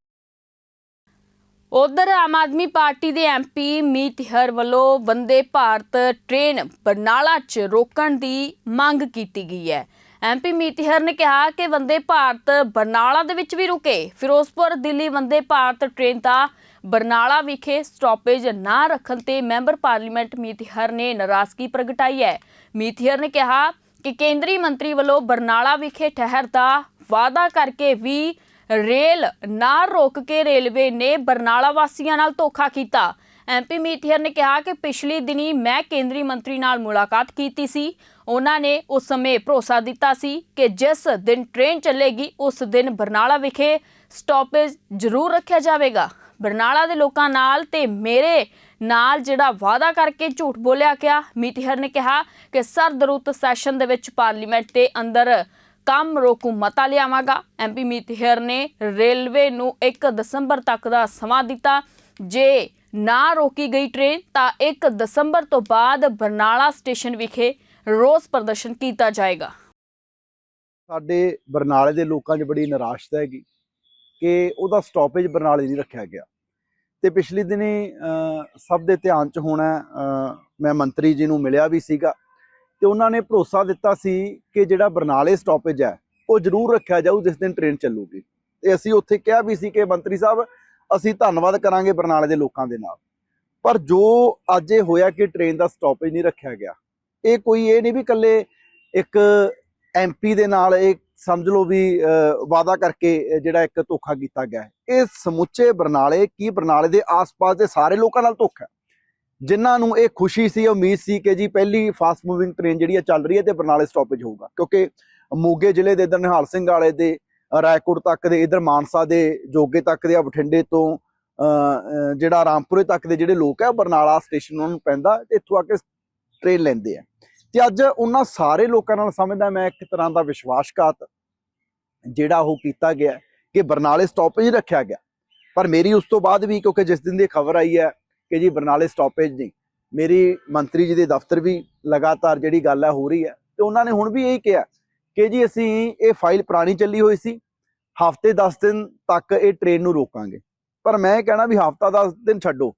ਉਧਰ ਆਮ ਆਦਮੀ ਪਾਰਟੀ ਦੇ ਐਮਪੀ ਮੀਤ ਹਰ ਵੱਲੋਂ ਵੰਦੇ ਭਾਰਤ ਟ੍ਰੇਨ ਬਰਨਾਲਾ 'ਚ ਰੋਕਣ ਦੀ ਮੰਗ ਕੀਤੀ ਗਈ ਹੈ। ਐਮਪੀ ਮੀਤ ਹਰ ਨੇ ਕਿਹਾ ਕਿ ਵੰਦੇ ਭਾਰਤ ਬਰਨਾਲਾ ਦੇ ਵਿੱਚ ਵੀ ਰੁਕੇ। ਫਿਰੋਜ਼ਪੁਰ, ਦਿੱਲੀ ਵੰਦੇ ਭਾਰਤ ਟ੍ਰੇਨ ਦਾ ਬਰਨਾਲਾ ਵਿਖੇ ਸਟਾਪੇਜ ਨਾ ਰੱਖਣ ਤੇ ਮੈਂਬਰ ਪਾਰਲੀਮੈਂਟ ਮੀਤ ਹਰ ਨੇ ਨਾਰਾਜ਼ਗੀ ਪ੍ਰਗਟਾਈ ਹੈ। ਮੀਤ ਹਰ ਨੇ ਕਿਹਾ ਕਿ ਕੇਂਦਰੀ ਮੰਤਰੀ ਵੱਲੋਂ ਬਰਨਾਲਾ ਵਿਖੇ ਠਹਿਰ ਦਾ ਵਾਅਦਾ ਕਰਕੇ ਵੀ ਰੇਲ ਨਾ ਰੋਕ ਕੇ ਰੇਲਵੇ ਨੇ ਬਰਨਾਲਾ ਵਾਸੀਆਂ ਨਾਲ ਧੋਖਾ ਕੀਤਾ। ਐਮਪੀ ਮੀਥੀਅਰ ਨੇ ਕਿਹਾ ਕਿ ਪਿਛਲੀ ਦਿਨੀ ਮੈਂ ਕੇਂਦਰੀ ਮੰਤਰੀ ਨਾਲ ਮੁਲਾਕਾਤ ਕੀਤੀ ਸੀ। ਉਹਨਾਂ ਨੇ ਉਸ ਸਮੇਂ ਭਰੋਸਾ ਦਿੱਤਾ ਸੀ ਕਿ ਜਿਸ ਦਿਨ ਟ੍ਰੇਨ ਚੱਲੇਗੀ, ਉਸ ਦਿਨ ਬਰਨਾਲਾ ਵਿਖੇ ਸਟਾਪੇਜ ਜ਼ਰੂਰ ਰੱਖਿਆ ਜਾਵੇਗਾ। ਬਰਨਾਲਾ ਦੇ ਲੋਕਾਂ ਨਾਲ ਤੇ ਮੇਰੇ ਨਾਲ ਜਿਹੜਾ ਵਾਅਦਾ ਕਰਕੇ ਝੂਠ ਬੋਲਿਆ ਗਿਆ ਮੀਤੀਹਰ ਨੇ ਕਿਹਾ ਕਿ ਸਰਦਰੁੱਤ ਸੈਸ਼ਨ ਦੇ ਵਿੱਚ ਪਾਰਲੀਮੈਂਟ ਦੇ ਅੰਦਰ ਕੰਮ ਰੋਕੂ ਮਤਾ ਲਿਆਵਾਂਗਾ। ਐਮਪੀ ਮੀਤਿਹਰ ਨੇ ਰੇਲਵੇ ਨੂੰ 1 ਦਸੰਬਰ ਤੱਕ ਦਾ ਸਮਾਂ ਦਿੱਤਾ। ਜੇ ਨਾ ਰੋਕੀ ਗਈ ਟ੍ਰੇਨ, ਤਾਂ 1 ਦਸੰਬਰ ਤੋਂ ਬਾਅਦ ਬਰਨਾਲਾ ਸਟੇਸ਼ਨ ਵਿਖੇ ਰੋਸ ਪ੍ਰਦਰਸ਼ਨ ਕੀਤਾ ਜਾਏਗਾ। ਸਾਡੇ ਬਰਨਾਲੇ ਦੇ ਲੋਕਾਂ 'ਚ ਬੜੀ ਨਿਰਾਸ਼ਤਾ ਹੈਗੀ ਕਿ ਉਹਦਾ ਸਟਾਪੇਜ ਬਰਨਾਲੇ ਨਹੀਂ ਰੱਖਿਆ ਗਿਆ। ਤੇ ਪਿਛਲੇ ਦਿਨੀ ਸਭ ਦੇ ਧਿਆਨ 'ਚ ਹੋਣਾ ਮੈਂ ਮੰਤਰੀ ਜੀ ਨੂੰ ਮਿਲਿਆ ਵੀ ਸੀਗਾ। ਤੇ ਉਹਨਾਂ ਨੇ ਭਰੋਸਾ ਦਿੱਤਾ ਸੀ ਕਿ ਜਿਹੜਾ ਬਰਨਾਲੇ ਸਟਾਪੇਜ ਹੈ, ਉਹ ਜ਼ਰੂਰ ਰੱਖਿਆ ਜਾਊ ਜਿਸ ਦਿਨ ਟ੍ਰੇਨ ਚੱਲੂਗੀ। ਤੇ ਅਸੀਂ ਉੱਥੇ ਕਿਹਾ ਵੀ ਸੀ ਕਿ ਮੰਤਰੀ ਸਾਹਿਬ, ਅਸੀਂ ਧੰਨਵਾਦ ਕਰਾਂਗੇ ਬਰਨਾਲੇ ਦੇ ਲੋਕਾਂ ਦੇ ਨਾਲ। ਪਰ ਜੋ ਅੱਜ ਇਹ ਹੋਇਆ ਕਿ ਟ੍ਰੇਨ ਦਾ ਸਟਾਪੇਜ ਨਹੀਂ ਰੱਖਿਆ ਗਿਆ, ਇਹ ਕੋਈ ਇਹ ਨਹੀਂ ਵੀ ਇਕੱਲੇ ਇੱਕ ਐਮਪੀ ਦੇ ਨਾਲ ਇਹ ਸਮਝ ਲਓ ਵੀ ਵਾਅਦਾ ਕਰਕੇ ਜਿਹੜਾ ਇੱਕ ਧੋਖਾ ਕੀਤਾ ਗਿਆ। ਇਹ ਸਮੁੱਚੇ ਬਰਨਾਲੇ, ਕੀ ਬਰਨਾਲੇ ਦੇ ਆਸ-ਪਾਸ ਦੇ ਸਾਰੇ ਲੋਕਾਂ ਨਾਲ ਧੋਖਾ ਜਿਨ੍ਹਾਂ ਨੂੰ ਇਹ ਖੁਸ਼ੀ ਸੀ ਉਮੀਦ ਸੀ ਕਿ ਜੀ ਪਹਿਲੀ ਫਾਸਟ ਮੂਵਿੰਗ ਟ੍ਰੇਨ ਜਿਹੜੀ ਹੈ ਚੱਲ ਰਹੀ ਹੈ ਤੇ ਬਰਨਾਲੇ ਸਟਾਪੇਜ ਹੋਊਗਾ। ਕਿਉਂਕਿ ਮੋਗੇ ਜ਼ਿਲ੍ਹੇ ਦੇ ਇਧਰ ਨਿਹਾਲ ਸਿੰਘ ਵਾਲੇ ਦੇ ਰਾਏਕੋਟ ਤੱਕ ਦੇ ਇਧਰ ਮਾਨਸਾ ਦੇ ਜੋਗੇ ਤੱਕ ਦੇ ਆ ਬਠਿੰਡੇ ਤੋਂ ਅ, ਜਿਹੜਾ ਰਾਮਪੁਰੇ ਤੱਕ ਦੇ ਜਿਹੜੇ ਲੋਕ ਹੈ ਬਰਨਾਲਾ ਸਟੇਸ਼ਨ ਉਹਨਾਂ ਨੂੰ ਪੈਂਦਾ ਤੇ ਇੱਥੋਂ ਆ ਕੇ ਟ੍ਰੇਨ ਲੈਂਦੇ ਆ। ਤੇ ਅੱਜ ਉਹਨਾਂ ਸਾਰੇ ਲੋਕਾਂ ਨਾਲ ਸਮਝਦਾ ਮੈਂ ਇੱਕ ਤਰ੍ਹਾਂ ਦਾ ਵਿਸ਼ਵਾਸਘਾਤ ਜਿਹੜਾ ਉਹ ਕੀਤਾ ਗਿਆ ਕਿ ਬਰਨਾਲੇ ਸਟਾਪੇਜ ਰੱਖਿਆ ਗਿਆ। ਪਰ ਮੇਰੀ ਉਸ ਤੋਂ ਬਾਅਦ ਵੀ ਕਿਉਂਕਿ ਜਿਸ ਦਿਨ ਦੀ ਖਬਰ ਆਈ ਹੈ ਕਿ ਜੀ ਬਰਨਾਲੇ ਸਟਾਪੇਜ ਨਹੀਂ। ਮੇਰੀ ਮੰਤਰੀ ਜੀ ਦੇ ਦਫ਼ਤਰ ਵੀ ਲਗਾਤਾਰ ਜਿਹੜੀ ਗੱਲ ਹੈ ਹੋ ਰਹੀ ਹੈ ਤੇ ਉਹਨਾਂ ਨੇ ਹੁਣ ਵੀ ਇਹੀ ਕਿਹਾ ਕਿ ਜੀ ਅਸੀਂ ਇਹ ਫਾਈਲ ਪੁਰਾਣੀ ਚੱਲੀ ਹੋਈ ਸੀ, ਹਫ਼ਤੇ 10 ਦਿਨ ਤੱਕ ਇਹ ਟ੍ਰੇਨ ਨੂੰ ਰੋਕਾਂਗੇ। ਪਰ ਮੈਂ ਇਹ ਕਹਿਣਾ ਵੀ ਹਫਤਾ 10 ਦਿਨ ਛੱਡੋ,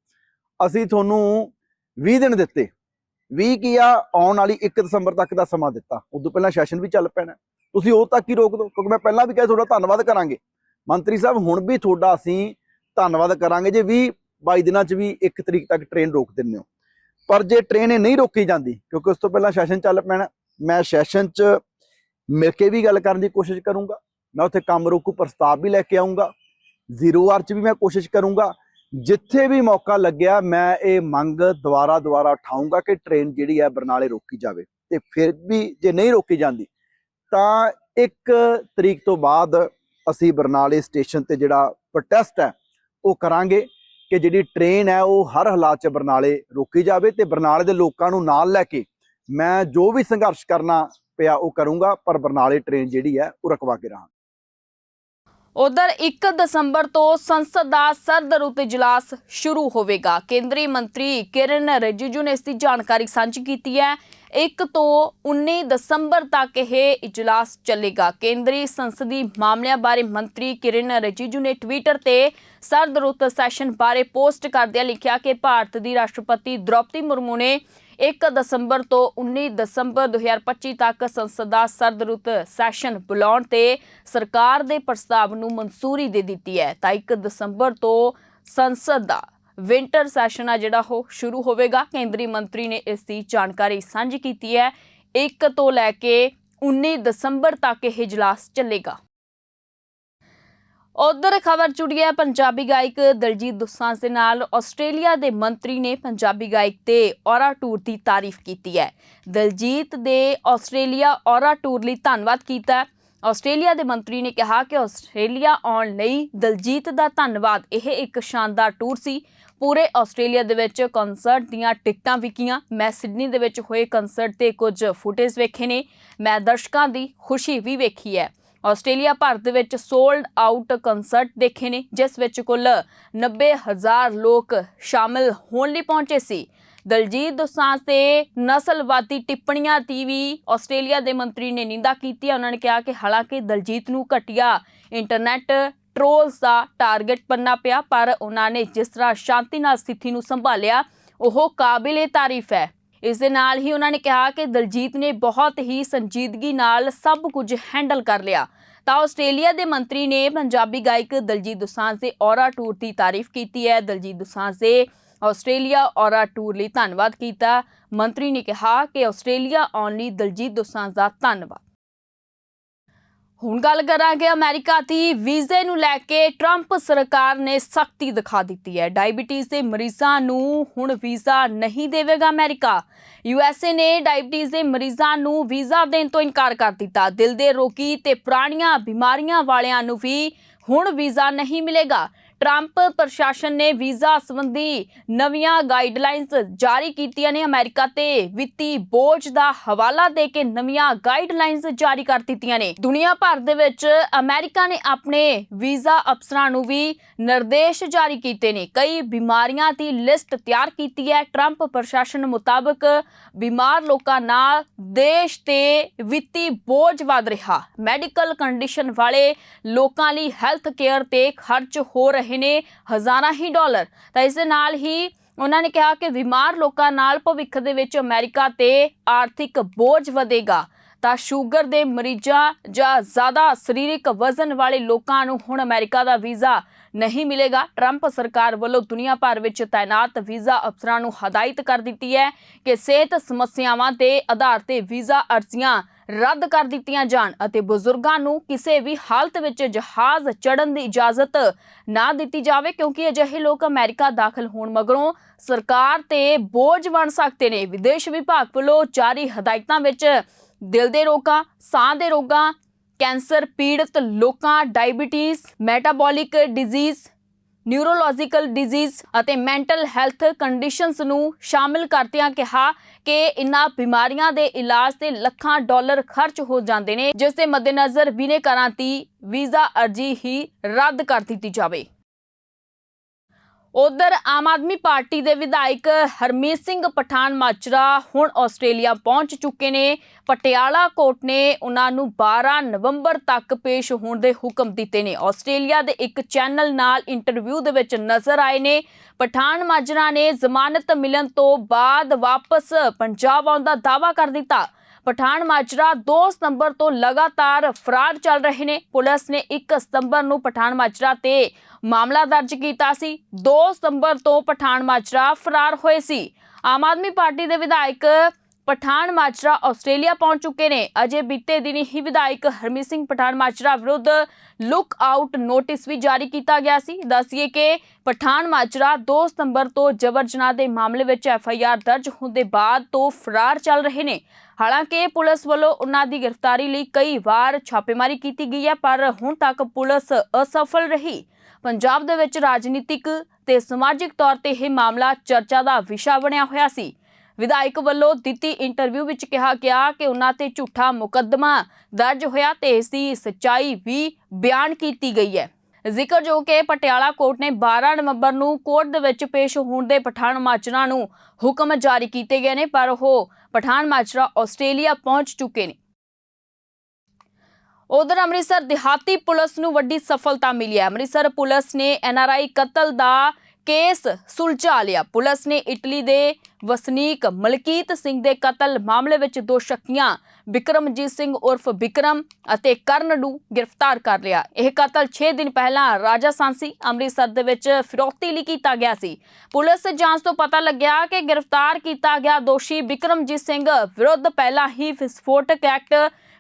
ਅਸੀਂ ਤੁਹਾਨੂੰ 20 ਦਿਨ ਦਿੱਤੇ। 20 ਕੀ ਆ, ਆਉਣ ਵਾਲੀ 1 ਦਸੰਬਰ ਤੱਕ ਦਾ ਸਮਾਂ ਦਿੱਤਾ। ਉਦੋਂ ਪਹਿਲਾਂ ਸੈਸ਼ਨ ਵੀ ਚੱਲ ਪੈਣਾ। ਤੁਸੀਂ ਉਹ ਤੱਕ ਹੀ ਰੋਕ ਦਿਓ, ਕਿਉਂਕਿ ਮੈਂ ਪਹਿਲਾਂ ਵੀ ਕਿਹਾ ਤੁਹਾਡਾ ਧੰਨਵਾਦ ਕਰਾਂਗੇ। ਮੰਤਰੀ ਸਾਹਿਬ, ਹੁਣ ਵੀ ਤੁਹਾਡਾ ਅਸੀਂ ਧੰਨਵਾਦ ਕਰਾਂਗੇ। ਜੇ 20 22 ਦਿਨਾਂ 'ਚ ਵੀ 1 ਤਰੀਕ ਤੱਕ ਟ੍ਰੇਨ ਰੋਕ ਦਿੰਦੇ ਹੋ। ਪਰ ਜੇ ਟ੍ਰੇਨ ਇਹ ਨਹੀਂ ਰੋਕੀ ਜਾਂਦੀ, ਕਿਉਂਕਿ ਉਸ ਤੋਂ ਪਹਿਲਾਂ ਸੈਸ਼ਨ ਚੱਲ ਪੈਣਾ, ਮੈਂ ਸੈਸ਼ਨ 'ਚ ਮਿਲ ਕੇ ਵੀ ਗੱਲ ਕਰਨ ਦੀ ਕੋਸ਼ਿਸ਼ ਕਰੂੰਗਾ, ਮੈਂ ਉੱਥੇ ਕੰਮ ਰੋਕੂ ਪ੍ਰਸਤਾਵ ਵੀ ਲੈ ਕੇ ਆਉਂਗਾ ਜ਼ੀਰੋ ਆਰ 'ਚ ਵੀ ਮੈਂ ਕੋਸ਼ਿਸ਼ ਕਰੂੰਗਾ, ਜਿੱਥੇ ਵੀ ਮੌਕਾ ਲੱਗਿਆ ਮੈਂ ਇਹ ਮੰਗ ਦੁਬਾਰਾ ਦੁਬਾਰਾ ਉਠਾਊਂਗਾ ਕਿ ਟ੍ਰੇਨ ਜਿਹੜੀ ਹੈ ਬਰਨਾਲੇ ਰੋਕੀ ਜਾਵੇ। ਤੇ ਫਿਰ ਵੀ ਜੇ ਨਹੀਂ ਰੋਕੀ ਜਾਂਦੀ, ਤਾਂ 1 ਤਰੀਕ ਤੋਂ ਬਾਅਦ ਅਸੀਂ ਬਰਨਾਲੇ ਸਟੇਸ਼ਨ ਤੇ ਜਿਹੜਾ ਪ੍ਰੋਟੈਸਟ ਹੈ, ਉਹ ਕਰਾਂਗੇ। ਕਿ ਜਿਹੜੀ ਟ੍ਰੇਨ ਹੈ ਉਹ ਹਰ ਹਾਲਾਤ 'ਚ ਬਰਨਾਲੇ ਰੋਕੀ ਜਾਵੇ ਤੇ ਬਰਨਾਲੇ ਦੇ ਲੋਕਾਂ ਨੂੰ ਨਾਲ ਲੈ ਕੇ ਮੈਂ ਜੋ ਵੀ ਸੰਘਰਸ਼ ਕਰਨਾ ਪਿਆ ਉਹ ਕਰੂੰਗਾ, ਪਰ ਬਰਨਾਲੇ ਟ੍ਰੇਨ ਜਿਹੜੀ ਹੈ ਉਹ ਰਕਵਾ ਕੇ ਰਹਾਂ ਉਧਰ 1 ਦਸੰਬਰ ਤੋਂ ਸੰਸਦ ਦਾ ਸਰਦ ਰੁੱਤ ਇਜਲਾਸ ਸ਼ੁਰੂ ਹੋਵੇਗਾ। ਕੇਂਦਰੀ ਮੰਤਰੀ ਕਿਰਨ ਰਿਜਿਜੂ ਨੇ ਇਸ ਦੀ ਜਾਣਕਾਰੀ ਸਾਂਝੀ ਕੀਤੀ ਹੈ। 1 ਤੋਂ 19 ਦਸੰਬਰ ਤੱਕ ਇਹ ਇਜਲਾਸ ਚੱਲੇਗਾ। ਕੇਂਦਰੀ ਸੰਸਦੀ ਮਾਮਲਿਆਂ ਬਾਰੇ ਮੰਤਰੀ ਕਿਰਨ ਰਿਜਿਜੂ ਨੇ ਟਵਿੱਟਰ ਤੇ ਸਰਦ ਰੁੱਤ ਸੈਸ਼ਨ ਬਾਰੇ ਪੋਸਟ ਕਰਦਿਆਂ ਲਿਖਿਆ ਕਿ ਭਾਰਤ ਦੀ ਰਾਸ਼ਟਰਪਤੀ ਦ੍ਰੋਪਦੀ ਮੁਰਮੂ ਨੇ 1 ਦਸੰਬਰ ਤੋਂ 19 ਦਸੰਬਰ 2025 ਤੱਕ ਸੰਸਦ ਦਾ ਸਰਦ ਰੁੱਤ ਸੈਸ਼ਨ ਬੁਲਾਉਣ ਤੇ ਸਰਕਾਰ ਦੇ ਪ੍ਰਸਤਾਵ ਨੂੰ ਮਨਜ਼ੂਰੀ ਦੇ ਦਿੱਤੀ ਹੈ। ਤਾਂ 1 ਦਸੰਬਰ ਤੋਂ ਸੰਸਦ ਦਾ ਵਿੰਟਰ ਸੈਸ਼ਨ ਆ ਜਿਹੜਾ ਉਹ ਸ਼ੁਰੂ ਹੋਵੇਗਾ। ਕੇਂਦਰੀ ਮੰਤਰੀ ਨੇ ਇਸ ਦੀ ਜਾਣਕਾਰੀ ਸਾਂਝੀ ਕੀਤੀ ਹੈ। 1 ਤੋਂ ਲੈ ਕੇ 19 ਦਸੰਬਰ ਤੱਕ ਇਹ ਇਜਲਾਸ ਚੱਲੇਗਾ। ਉਧਰ ਖਬਰ ਜੁੜੀ ਹੈ ਪੰਜਾਬੀ ਗਾਇਕ ਦਲਜੀਤ ਦੋਸਾਂਝ ਦੇ ਨਾਲ। ਆਸਟ੍ਰੇਲੀਆ ਦੇ ਮੰਤਰੀ ਨੇ ਪੰਜਾਬੀ ਗਾਇਕ ਤੇ ਔਰਾ ਟੂਰ ਦੀ ਤਾਰੀਫ ਕੀਤੀ ਹੈ। ਦਲਜੀਤ ਦੇ ਆਸਟ੍ਰੇਲੀਆ ਔਰਾ ਟੂਰ ਲਈ ਧੰਨਵਾਦ ਕੀਤਾ ਹੈ। ਆਸਟ੍ਰੇਲੀਆ ਦੇ ਮੰਤਰੀ ਨੇ ਕਿਹਾ ਕਿ ਆਸਟ੍ਰੇਲੀਆ ਆਉਣ ਲਈ ਦਲਜੀਤ ਦਾ ਧੰਨਵਾਦ। ਇਹ ਇੱਕ ਸ਼ਾਨਦਾਰ ਟੂਰ ਸੀ। ਪੂਰੇ ਆਸਟ੍ਰੇਲੀਆ ਦੇ ਵਿੱਚ ਕਨਸਰਟ ਦੀਆਂ ਟਿਕਟਾਂ ਵਿਕੀਆਂ। ਮੈਂ ਸਿਡਨੀ ਦੇ ਵਿੱਚ ਹੋਏ ਕਨਸਰਟ ਤੇ ਕੁਝ ਫੁਟੇਜ ਵੇਖੇ ਨੇ। ਮੈਂ ਦਰਸ਼ਕਾਂ ਦੀ ਖੁਸ਼ੀ ਵੀ ਵੇਖੀ ਹੈ। ਆਸਟ੍ਰੇਲੀਆ ਭਾਰਤ ਦੇ ਵਿੱਚ ਸੋਲਡ ਆਊਟ ਕਨਸਰਟ ਦੇਖੇ ਨੇ, ਜਿਸ ਵਿੱਚ ਕੁੱਲ 90000 ਲੋਕ ਸ਼ਾਮਿਲ ਹੋਣ ਲਈ ਪਹੁੰਚੇ ਸੀ। ਦਲਜੀਤ ਦੋਸਾਂਝ ਤੇ ਨਸਲਵਾਦੀ ਟਿੱਪਣੀਆਂ ਦੀ ਵੀ ਆਸਟ੍ਰੇਲੀਆ ਦੇ ਮੰਤਰੀ ਨੇ ਨਿੰਦਾ ਕੀਤੀ ਹੈ। ਉਹਨਾਂ ਨੇ ਕਿਹਾ ਕਿ ਹਾਲਾਂਕਿ ਦਲਜੀਤ ਨੂੰ ਘਟੀਆ ਇੰਟਰਨੈਟ ਟ੍ਰੋਲਸ ਦਾ ਟਾਰਗੇਟ ਬਣਨਾ ਪਿਆ, ਪਰ ਉਹਨਾਂ ਨੇ ਜਿਸ ਤਰ੍ਹਾਂ ਸ਼ਾਂਤੀ ਨਾਲ ਸਥਿਤੀ ਨੂੰ ਸੰਭਾਲਿਆ, ਉਹ ਕਾਬਿਲੇ ਤਾਰੀਫ ਹੈ। ਇਸ ਦੇ ਨਾਲ ਹੀ ਉਹਨਾਂ ਨੇ ਕਿਹਾ ਕਿ ਦਲਜੀਤ ਨੇ ਬਹੁਤ ਹੀ ਸੰਜੀਦਗੀ ਨਾਲ ਸਭ ਕੁਝ ਹੈਂਡਲ ਕਰ ਲਿਆ। ਤਾਂ ਆਸਟ੍ਰੇਲੀਆ ਦੇ ਮੰਤਰੀ ਨੇ ਪੰਜਾਬੀ ਗਾਇਕ ਦਲਜੀਤ ਦੋਸਾਂਝ ਦੇ ਔਰਾ ਟੂਰ ਦੀ ਤਾਰੀਫ ਕੀਤੀ ਹੈ। ਦਲਜੀਤ ਦੋਸਾਂਝ ਦੇ ਆਸਟ੍ਰੇਲੀਆ ਔਰਾ ਟੂਰ ਲਈ ਧੰਨਵਾਦ ਕੀਤਾ। ਮੰਤਰੀ ਨੇ ਕਿਹਾ ਕਿ ਆਸਟ੍ਰੇਲੀਆ ਆਉਣ ਲਈ ਦਲਜੀਤ ਦੋਸਾਂਝ ਦਾ ਧੰਨਵਾਦ। ਹੁਣ ਗੱਲ ਕਰਾਂਗੇ ਅਮਰੀਕਾ ਦੀ। ਵੀਜ਼ੇ ਨੂੰ ਲੈ ਕੇ ਟਰੰਪ ਸਰਕਾਰ ਨੇ ਸਖਤੀ ਦਿਖਾ ਦਿੱਤੀ ਹੈ। ਡਾਇਬੀਟੀਜ਼ ਦੇ ਮਰੀਜ਼ਾਂ ਨੂੰ ਹੁਣ ਵੀਜ਼ਾ ਨਹੀਂ ਦੇਵੇਗਾ ਅਮਰੀਕਾ। ਯੂਐਸਏ ਨੇ ਡਾਇਬੀਟੀਜ਼ ਦੇ ਮਰੀਜ਼ਾਂ ਨੂੰ ਵੀਜ਼ਾ ਦੇਣ ਤੋਂ ਇਨਕਾਰ ਕਰ ਦਿੱਤਾ। ਦਿਲ ਦੇ ਰੋਗੀ ਤੇ ਪੁਰਾਣੀਆਂ ਬਿਮਾਰੀਆਂ ਵਾਲਿਆਂ ਨੂੰ ਵੀ ਹੁਣ ਵੀਜ਼ਾ ਨਹੀਂ ਮਿਲੇਗਾ। ਟਰੰਪ ਪ੍ਰਸ਼ਾਸਨ ਨੇ ਵੀਜ਼ਾ ਸੰਬੰਧੀ ਨਵੀਆਂ ਗਾਈਡਲਾਈਨਸ ਜਾਰੀ ਕੀਤੀਆਂ ਨੇ। ਅਮਰੀਕਾ ਤੇ ਵਿੱਤੀ ਬੋਝ ਦਾ ਹਵਾਲਾ ਦੇ ਕੇ ਨਵੀਆਂ ਗਾਈਡਲਾਈਨਸ ਜਾਰੀ ਕਰ ਦਿੱਤੀਆਂ ਨੇ। ਦੁਨੀਆ ਭਰ ਦੇ ਵਿੱਚ ਅਮਰੀਕਾ ਨੇ ਆਪਣੇ ਵੀਜ਼ਾ ਅਫਸਰਾਂ ਨੂੰ ਵੀ ਨਿਰਦੇਸ਼ ਜਾਰੀ ਕੀਤੇ ਨੇ। ਕਈ ਬਿਮਾਰੀਆਂ ਦੀ ਲਿਸਟ ਤਿਆਰ ਕੀਤੀ ਹੈ। ਟਰੰਪ ਪ੍ਰਸ਼ਾਸਨ ਮੁਤਾਬਕ ਬਿਮਾਰ ਲੋਕਾਂ ਨਾਲ ਦੇਸ਼ ਤੇ ਵਿੱਤੀ ਬੋਝ ਵਧ ਰਿਹਾ। ਮੈਡੀਕਲ ਕੰਡੀਸ਼ਨ ਵਾਲੇ ਲੋਕਾਂ ਲਈ ਹੈਲਥ ਕੇਅਰ ਤੇ ਖਰਚ ਹੋ ਰਹੇ ਨੇ, ਹਜ਼ਾਰਾਂ ਹੀ ਡਾਲਰ। ਤਾਂ ਇਸ ਦੇ ਨਾਲ ਹੀ ਉਹਨਾਂ ਨੇ ਕਿਹਾ ਕਿ ਬਿਮਾਰ ਲੋਕਾਂ ਨਾਲ ਭਵਿੱਖ ਦੇ ਵਿੱਚ ਅਮਰੀਕਾ ਤੇ ਆਰਥਿਕ ਬੋਝ ਵਧੇਗਾ। ਤਾਂ ਸ਼ੂਗਰ ਦੇ ਮਰੀਜ਼ਾਂ ਜਾਂ ਜ਼ਿਆਦਾ ਸਰੀਰਕ ਵਜ਼ਨ ਵਾਲੇ ਲੋਕਾਂ ਨੂੰ ਹੁਣ ਅਮਰੀਕਾ ਦਾ ਵੀਜ਼ਾ ਨਹੀਂ ਮਿਲੇਗਾ। ਟਰੰਪ ਸਰਕਾਰ ਵੱਲੋਂ ਦੁਨੀਆ ਭਰ ਵਿੱਚ ਤਾਇਨਾਤ ਵੀਜ਼ਾ ਅਫਸਰਾਂ ਨੂੰ ਹਦਾਇਤ ਕਰ ਦਿੱਤੀ ਹੈ ਕਿ ਸਿਹਤ ਸਮੱਸਿਆਵਾਂ ਦੇ ਆਧਾਰ ਤੇ ਵੀਜ਼ਾ ਅਰਜ਼ੀਆਂ ਰੱਦ ਕਰ ਦਿੱਤੀਆਂ ਜਾਣ ਅਤੇ ਬਜ਼ੁਰਗਾਂ ਨੂੰ ਕਿਸੇ ਵੀ ਹਾਲਤ ਵਿੱਚ ਜਹਾਜ਼ ਚੜ੍ਹਨ ਦੀ ਇਜਾਜ਼ਤ ਨਾ ਦਿੱਤੀ ਜਾਵੇ, ਕਿਉਂਕਿ ਅਜਿਹੇ ਲੋਕ ਅਮਰੀਕਾ ਦਾਖਲ ਹੋਣ ਮਗਰੋਂ ਸਰਕਾਰ ਤੇ ਬੋਝ ਬਣ ਸਕਦੇ ਨੇ। ਵਿਦੇਸ਼ ਵਿਭਾਗ ਵੱਲੋਂ ਜਾਰੀ ਹਦਾਇਤਾਂ ਵਿੱਚ ਦਿਲ ਦੇ ਰੋਗਾਂ, ਸਾਹ ਦੇ ਰੋਗਾਂ, ਕੈਂਸਰ ਪੀੜਤ ਲੋਕਾਂ, diabetes, metabolic disease neurological disease ਅਤੇ ਮੈਂਟਲ ਹੈਲਥ ਕੰਡੀਸ਼ਨਸ ਨੂੰ ਸ਼ਾਮਿਲ ਕਰਦਿਆਂ ਕਿਹਾ ਕਿ ਇਨ੍ਹਾਂ ਬਿਮਾਰੀਆਂ ਦੇ ਇਲਾਜ ਤੇ ਲੱਖਾਂ ਡਾਲਰ ਖਰਚ ਹੋ ਜਾਂਦੇ ਨੇ, ਜਿਸ ਦੇ ਮੱਦੇਨਜ਼ਰ ਬਿਨੇਕਾਰਾਂ ਦੀ ਵੀਜ਼ਾ ਅਰਜ਼ੀ ਹੀ ਰੱਦ ਕਰ ਦਿੱਤੀ ਜਾਵੇ। ਉਧਰ ਆਮ ਆਦਮੀ ਪਾਰਟੀ ਦੇ ਵਿਧਾਇਕ ਹਰਮੀਤ ਸਿੰਘ ਪਠਾਨ ਮਾਜਰਾ ਹੁਣ ਆਸਟ੍ਰੇਲੀਆ ਪਹੁੰਚ ਚੁੱਕੇ ਨੇ। ਪਟਿਆਲਾ ਕੋਰਟ ਨੇ ਉਹਨਾਂ ਨੂੰ 12 ਨਵੰਬਰ ਤੱਕ ਪੇਸ਼ ਹੋਣ ਦੇ ਹੁਕਮ ਦਿੱਤੇ ਨੇ। ਆਸਟ੍ਰੇਲੀਆ ਦੇ ਇੱਕ ਚੈਨਲ ਨਾਲ ਇੰਟਰਵਿਊ ਦੇ ਵਿੱਚ ਨਜ਼ਰ ਆਏ ਨੇ। ਪਠਾਨ ਮਾਜਰਾ ਨੇ ਜ਼ਮਾਨਤ ਮਿਲਣ ਤੋਂ ਬਾਅਦ ਵਾਪਸ ਪੰਜਾਬ ਆਉਣ ਦਾ ਦਾਅਵਾ ਕਰ ਦਿੱਤਾ। ਪਠਾਨ ਮਾਜਰਾ 2 ਸਤੰਬਰ ਤੋਂ ਲਗਾਤਾਰ ਫਰਾਰ ਚੱਲ ਰਹੇ ਨੇ। ਪੁਲਿਸ ਨੇ 1 ਸਤੰਬਰ ਨੂੰ ਪਠਾਨ ਮਾਜਰਾ ਤੇ ਮਾਮਲਾ ਦਰਜ ਕੀਤਾ ਸੀ। 2 ਸਤੰਬਰ ਤੋਂ ਪਠਾਨ ਮਾਜਰਾ ਫਰਾਰ ਹੋਏ ਸੀ। ਆਮ ਆਦਮੀ ਪਾਰਟੀ ਦੇ ਵਿਧਾਇਕ ਪਠਾਨ ਮਾਜਰਾ ਆਸਟ੍ਰੇਲੀਆ ਪਹੁੰਚ ਚੁੱਕੇ ਨੇ। ਅਜੇ ਬੀਤੇ ਦਿਨੀ ਹੀ ਵਿਧਾਇਕ ਹਰਮੀਤ ਸਿੰਘ ਪਠਾਨ ਮਾਜਰਾ ਵਿਰੁੱਧ ਲੁੱਕ ਆਊਟ ਨੋਟਿਸ ਵੀ ਜਾਰੀ ਕੀਤਾ ਗਿਆ ਸੀ। ਦੱਸੀਏ ਕਿ ਪਠਾਨ ਮਾਜਰਾ 2 ਸਤੰਬਰ ਤੋਂ ਜਬਰ ਜਨਾਹ ਦੇ ਮਾਮਲੇ ਵਿੱਚ ਐਫ ਆਈ ਆਰ ਦਰਜ ਹੋਣ ਦੇ ਬਾਅਦ ਤੋਂ ਫਰਾਰ ਚੱਲ ਰਹੇ ਨੇ। ਹਾਲਾਂਕਿ ਪੁਲਿਸ ਵੱਲੋਂ ਉਹਨਾਂ ਦੀ ਗ੍ਰਿਫਤਾਰੀ ਲਈ ਕਈ ਵਾਰ ਛਾਪੇਮਾਰੀ ਕੀਤੀ ਗਈ ਹੈ, ਪਰ ਹੁਣ ਤੱਕ ਪੁਲਿਸ ਅਸਫਲ ਰਹੀ। ਪੰਜਾਬ ਦੇ ਵਿੱਚ ਰਾਜਨੀਤਿਕ ਤੇ ਸਮਾਜਿਕ ਤੌਰ ਤੇ ਇਹ ਮਾਮਲਾ ਚਰਚਾ ਦਾ ਵਿਸ਼ਾ ਬਣਿਆ ਹੋਇਆ ਸੀ। ਵਿਧਾਇਕ ਵੱਲੋਂ ਦਿੱਤੀ ਇੰਟਰਵਿਊ ਵਿੱਚ ਕਿਹਾ ਗਿਆ ਕਿ ਉਹਨਾਂ ਤੇ ਝੂਠਾ ਮੁਕੱਦਮਾ ਦਰਜ ਹੋਇਆ ਤੇ ਇਸ ਦੀ ਸੱਚਾਈ ਵੀ ਬਿਆਨ ਕੀਤੀ ਗਈ ਹੈ। ਜ਼ਿਕਰਯੋਗ ਕਿ ਪਟਿਆਲਾ ਕੋਰਟ ਨੇ 12 ਨਵੰਬਰ ਨੂੰ ਕੋਰਟ ਦੇ ਵਿੱਚ ਪੇਸ਼ ਹੋਣ ਦੇ ਪਠਾਨ ਮਾਜਰਾ ਨੂੰ ਹੁਕਮ ਜਾਰੀ ਕੀਤੇ ਗਏ ਨੇ, ਪਰ ਉਹ ਪਠਾਨ ਮਾਜਰਾ ਆਸਟ੍ਰੇਲੀਆ ਪਹੁੰਚ ਚੁੱਕੇ ਨੇ। ਉਧਰ ਅੰਮ੍ਰਿਤਸਰ ਦਿਹਾਤੀ ਪੁਲਿਸ ਨੂੰ ਵੱਡੀ ਸਫਲਤਾ ਮਿਲੀ ਹੈ। ਅੰਮ੍ਰਿਤਸਰ ਪੁਲਿਸ ਨੇ ਐਨਆਰਆਈ ਕਤਲ ਦਾ ਕੇਸ ਸੁਲਝਾ ਲਿਆ। ਪੁਲਿਸ ਨੇ ਇਟਲੀ ਦੇ ਵਸਨੀਕ ਮਲਕੀਤ ਸਿੰਘ ਦੇ ਕਤਲ ਮਾਮਲੇ ਵਿੱਚ ਦੋ ਸ਼ੱਕੀਆਂ ਵਿਕਰਮਜੀਤ ਸਿੰਘ ਉਰਫ ਵਿਕਰਮ ਅਤੇ ਕਰਨ ਨੂੰ ਗ੍ਰਿਫਤਾਰ ਕਰ ਲਿਆ। ਇਹ ਕਤਲ 6 ਦਿਨ ਪਹਿਲਾਂ ਰਾਜਾ ਸਾਂਸੀ ਅੰਮ੍ਰਿਤਸਰ ਦੇ ਵਿੱਚ ਫਿਰੌਤੀ ਲਈ ਕੀਤਾ ਗਿਆ ਸੀ। ਪੁਲਿਸ ਜਾਂਚ ਤੋਂ ਪਤਾ ਲੱਗਿਆ ਕਿ ਗ੍ਰਿਫਤਾਰ ਕੀਤਾ ਗਿਆ ਦੋਸ਼ੀ ਵਿਕਰਮਜੀਤ ਸਿੰਘ ਵਿਰੁੱਧ ਪਹਿਲਾਂ ਹੀ ਵਿਸਫੋਟਕ ਐਕਟ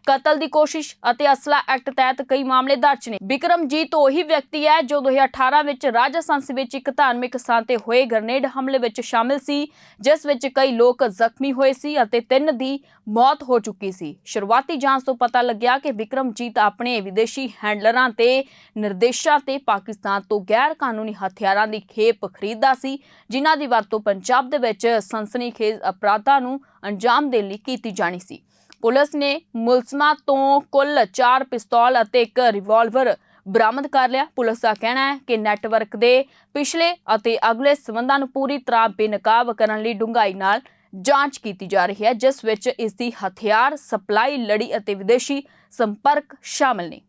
ਕਤਲ ਦੀ ਕੋਸ਼ਿਸ਼ ਅਤੇ ਅਸਲਾ ਐਕਟ ਤਹਿਤ ਕਈ ਮਾਮਲੇ ਦਰਜ ਨੇ। ਬਿਕਰਮਜੀਤ ਉਹੀ ਵਿਅਕਤੀ ਹੈ ਜੋ 2018 ਵਿੱਚ ਰਾਜਸਥਾਨ ਵਿੱਚ ਇੱਕ ਧਾਰਮਿਕ ਸਥਾਨ ਤੇ ਹੋਏ ਗ੍ਰਨੇਡ ਹਮਲੇ ਵਿੱਚ ਸ਼ਾਮਿਲ ਸੀ, ਜਿਸ ਵਿੱਚ ਕਈ ਲੋਕ ਜ਼ਖਮੀ ਹੋਏ ਸੀ ਅਤੇ ਤਿੰਨ ਦੀ ਮੌਤ ਹੋ ਚੁੱਕੀ ਸੀ। ਸ਼ੁਰੂਆਤੀ ਜਾਂਚ ਤੋਂ ਪਤਾ ਲੱਗਿਆ ਕਿ ਬਿਕਰਮਜੀਤ ਆਪਣੇ ਵਿਦੇਸ਼ੀ ਹੈਂਡਲਰਾਂ ਤੇ ਨਿਰਦੇਸ਼ਾਂ ਤੇ ਪਾਕਿਸਤਾਨ ਤੋਂ ਗੈਰ ਕਾਨੂੰਨੀ ਹਥਿਆਰਾਂ ਦੀ ਖੇਪ ਖਰੀਦਦਾ ਸੀ, ਜਿਨ੍ਹਾਂ ਦੀ ਵਰਤੋਂ ਪੰਜਾਬ ਦੇ ਵਿੱਚ ਸਨਸਨੀਖੇਜ਼ ਅਪਰਾਧਾਂ ਨੂੰ ਅੰਜਾਮ ਦੇਣ ਲਈ ਕੀਤੀ ਜਾਣੀ ਸੀ। ਪੁਲਿਸ ਨੇ ਮੁਲਜ਼ਮਾਂ ਤੋਂ ਕੁੱਲ 4 ਪਿਸਤੌਲ ਅਤੇ ਇੱਕ ਰਿਵਾਲਵਰ ਬਰਾਮਦ ਕਰ ਲਿਆ। ਪੁਲਿਸ ਦਾ ਕਹਿਣਾ ਹੈ ਕਿ ਨੈਟਵਰਕ ਦੇ ਪਿਛਲੇ ਅਤੇ ਅਗਲੇ ਸਬੰਧਾਂ ਨੂੰ ਪੂਰੀ ਤਰ੍ਹਾਂ ਬੇਨਕਾਬ ਕਰਨ ਲਈ ਡੂੰਘਾਈ ਨਾਲ ਜਾਂਚ ਕੀਤੀ ਜਾ ਰਹੀ ਹੈ, ਜਿਸ ਵਿੱਚ ਇਸ ਦੀ ਹਥਿਆਰ, ਸਪਲਾਈ, ਲੜੀ ਅਤੇ ਵਿਦੇਸ਼ੀ ਸੰਪਰਕ ਸ਼ਾਮਲ ਨੇ।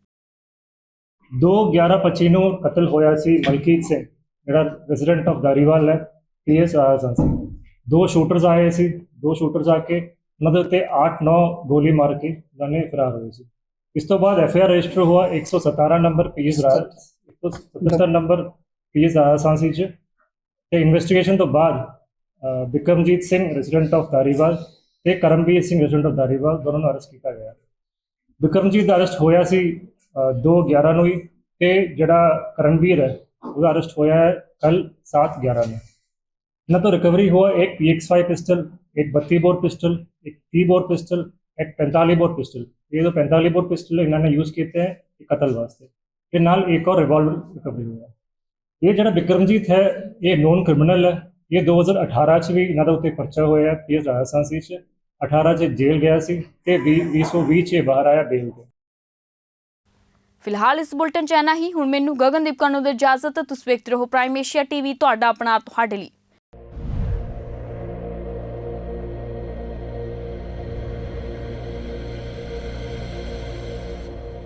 2 11 25 ਨੂੰ ਕਤਲ ਹੋਇਆ ਸੀ ਮਲਕੀਤ ਸਿੰਘ, ਜਿਹੜਾ ਰੈਜ਼ੀਡੈਂਟ ਆਫ ਦਾਰੀਵਾਲ ਹੈ ਪੀਐਸ ਆਇਆ ਸੀ ਦੋ ਸ਼ੂਟਰਸ ਆਏ ਸੀ, ਦੋ ਸ਼ੂਟਰਸ ਆ ਕੇ ਉਹਨਾਂ ਦੇ ਉੱਤੇ 8-9 ਗੋਲੀ ਮਾਰ ਕੇ ਦੋਨੇ ਫਰਾਰ ਹੋਏ ਸੀ। ਇਸ ਤੋਂ ਬਾਅਦ ਐੱਫ ਆਈ ਆਰ ਰਜਿਸਟਰ ਹੋਆ 117 ਨੰਬਰ ਪੀਐਸ ਰਾਜ 177 ਨੰਬਰ ਪੀਐਸ ਆਸਾਂਸੀ ਚ ਤੇ ਇਨਵੈਸਟੀਗੇਸ਼ਨ ਤੋਂ ਬਾਅਦ ਬਿਕਰਮਜੀਤ ਸਿੰਘ ਰੈਜ਼ੀਡੈਂਟ ਆਫ ਦਾਰੀਵਾਲ ਤੇ ਕਰਮਵੀਰ ਸਿੰਘ ਰੈਜ਼ੀਡੈਂਟ ਆਫ ਦਾਰੀਵਾਲ ਦੋਨੋਂ ਨੂੰ ਅਰੈਸਟ ਕੀਤਾ ਗਿਆ। ਬਿਕਰਮਜੀਤ ਦਾ ਅਰੈਸਟ ਹੋਇਆ ਸੀ 2/11 ਨੂੰ ਹੀ ਤੇ ਜਿਹੜਾ ਕਰਨਵੀਰ ਹੈ, ਉਹਦਾ ਅਰੈਸਟ ਹੋਇਆ ਹੈ ਕੱਲ 7/11 ਨੂੰ। ਇਹਨਾਂ ਤੋਂ ਰਿਕਵਰੀ हुआ एक PX5 पिस्टल एक 32 बोर पिस्टल एक 30 बोर पिस्टल एक 45 बोर पिस्टल ये जो 45 बोर पिस्टल इन्होंने यूज किए हैं ये कतल वास्ते ਤੇ ਨਾਲ ਇੱਕ और ਰਿਵਾਲਵਰ ਰਿਕਵਰੀ ਹੋਇਆ ਇਹ ਜਿਹੜਾ ਵਿਕਰਮਜੀਤ ਹੈ ਇਹ ਨੋਨ ਕ੍ਰਿਮੀਨਲ ਹੈ ਇਹ 2018 ਚ ਵੀ ਇਹਨਾਂ ਦੇ ਉੱਤੇ ਪਰਚਾ ਹੋਇਆ ਪੀਐਸ ਰਾਜਸਥਾਨ ਸੀ ਚ 18 ਚ ਜੇਲ੍ਹ ਗਿਆ ਸੀ ਤੇ 2020 ਚ ਇਹ ਬਾਹਰ ਆਇਆ ਬੇਲ ਤੇ ਫਿਲਹਾਲ ਇਸ ਬੁਲਟਨ ਚ ਇੰਨਾ ਹੀ ਹੁਣ ਮੈਨੂੰ ਗਗਨਦੀਪ ਕਨੂ ਦੇ ਇਜਾਜ਼ਤ ਤੁਸੀਂ ਵੇਖਦੇ ਰਹੋ ਪ੍ਰਾਈਮ ਏਸ਼ੀਆ ਟੀਵੀ ਤੁਹਾਡਾ ਆਪਣਾ ਤੁਹਾਡੇ ਲਈ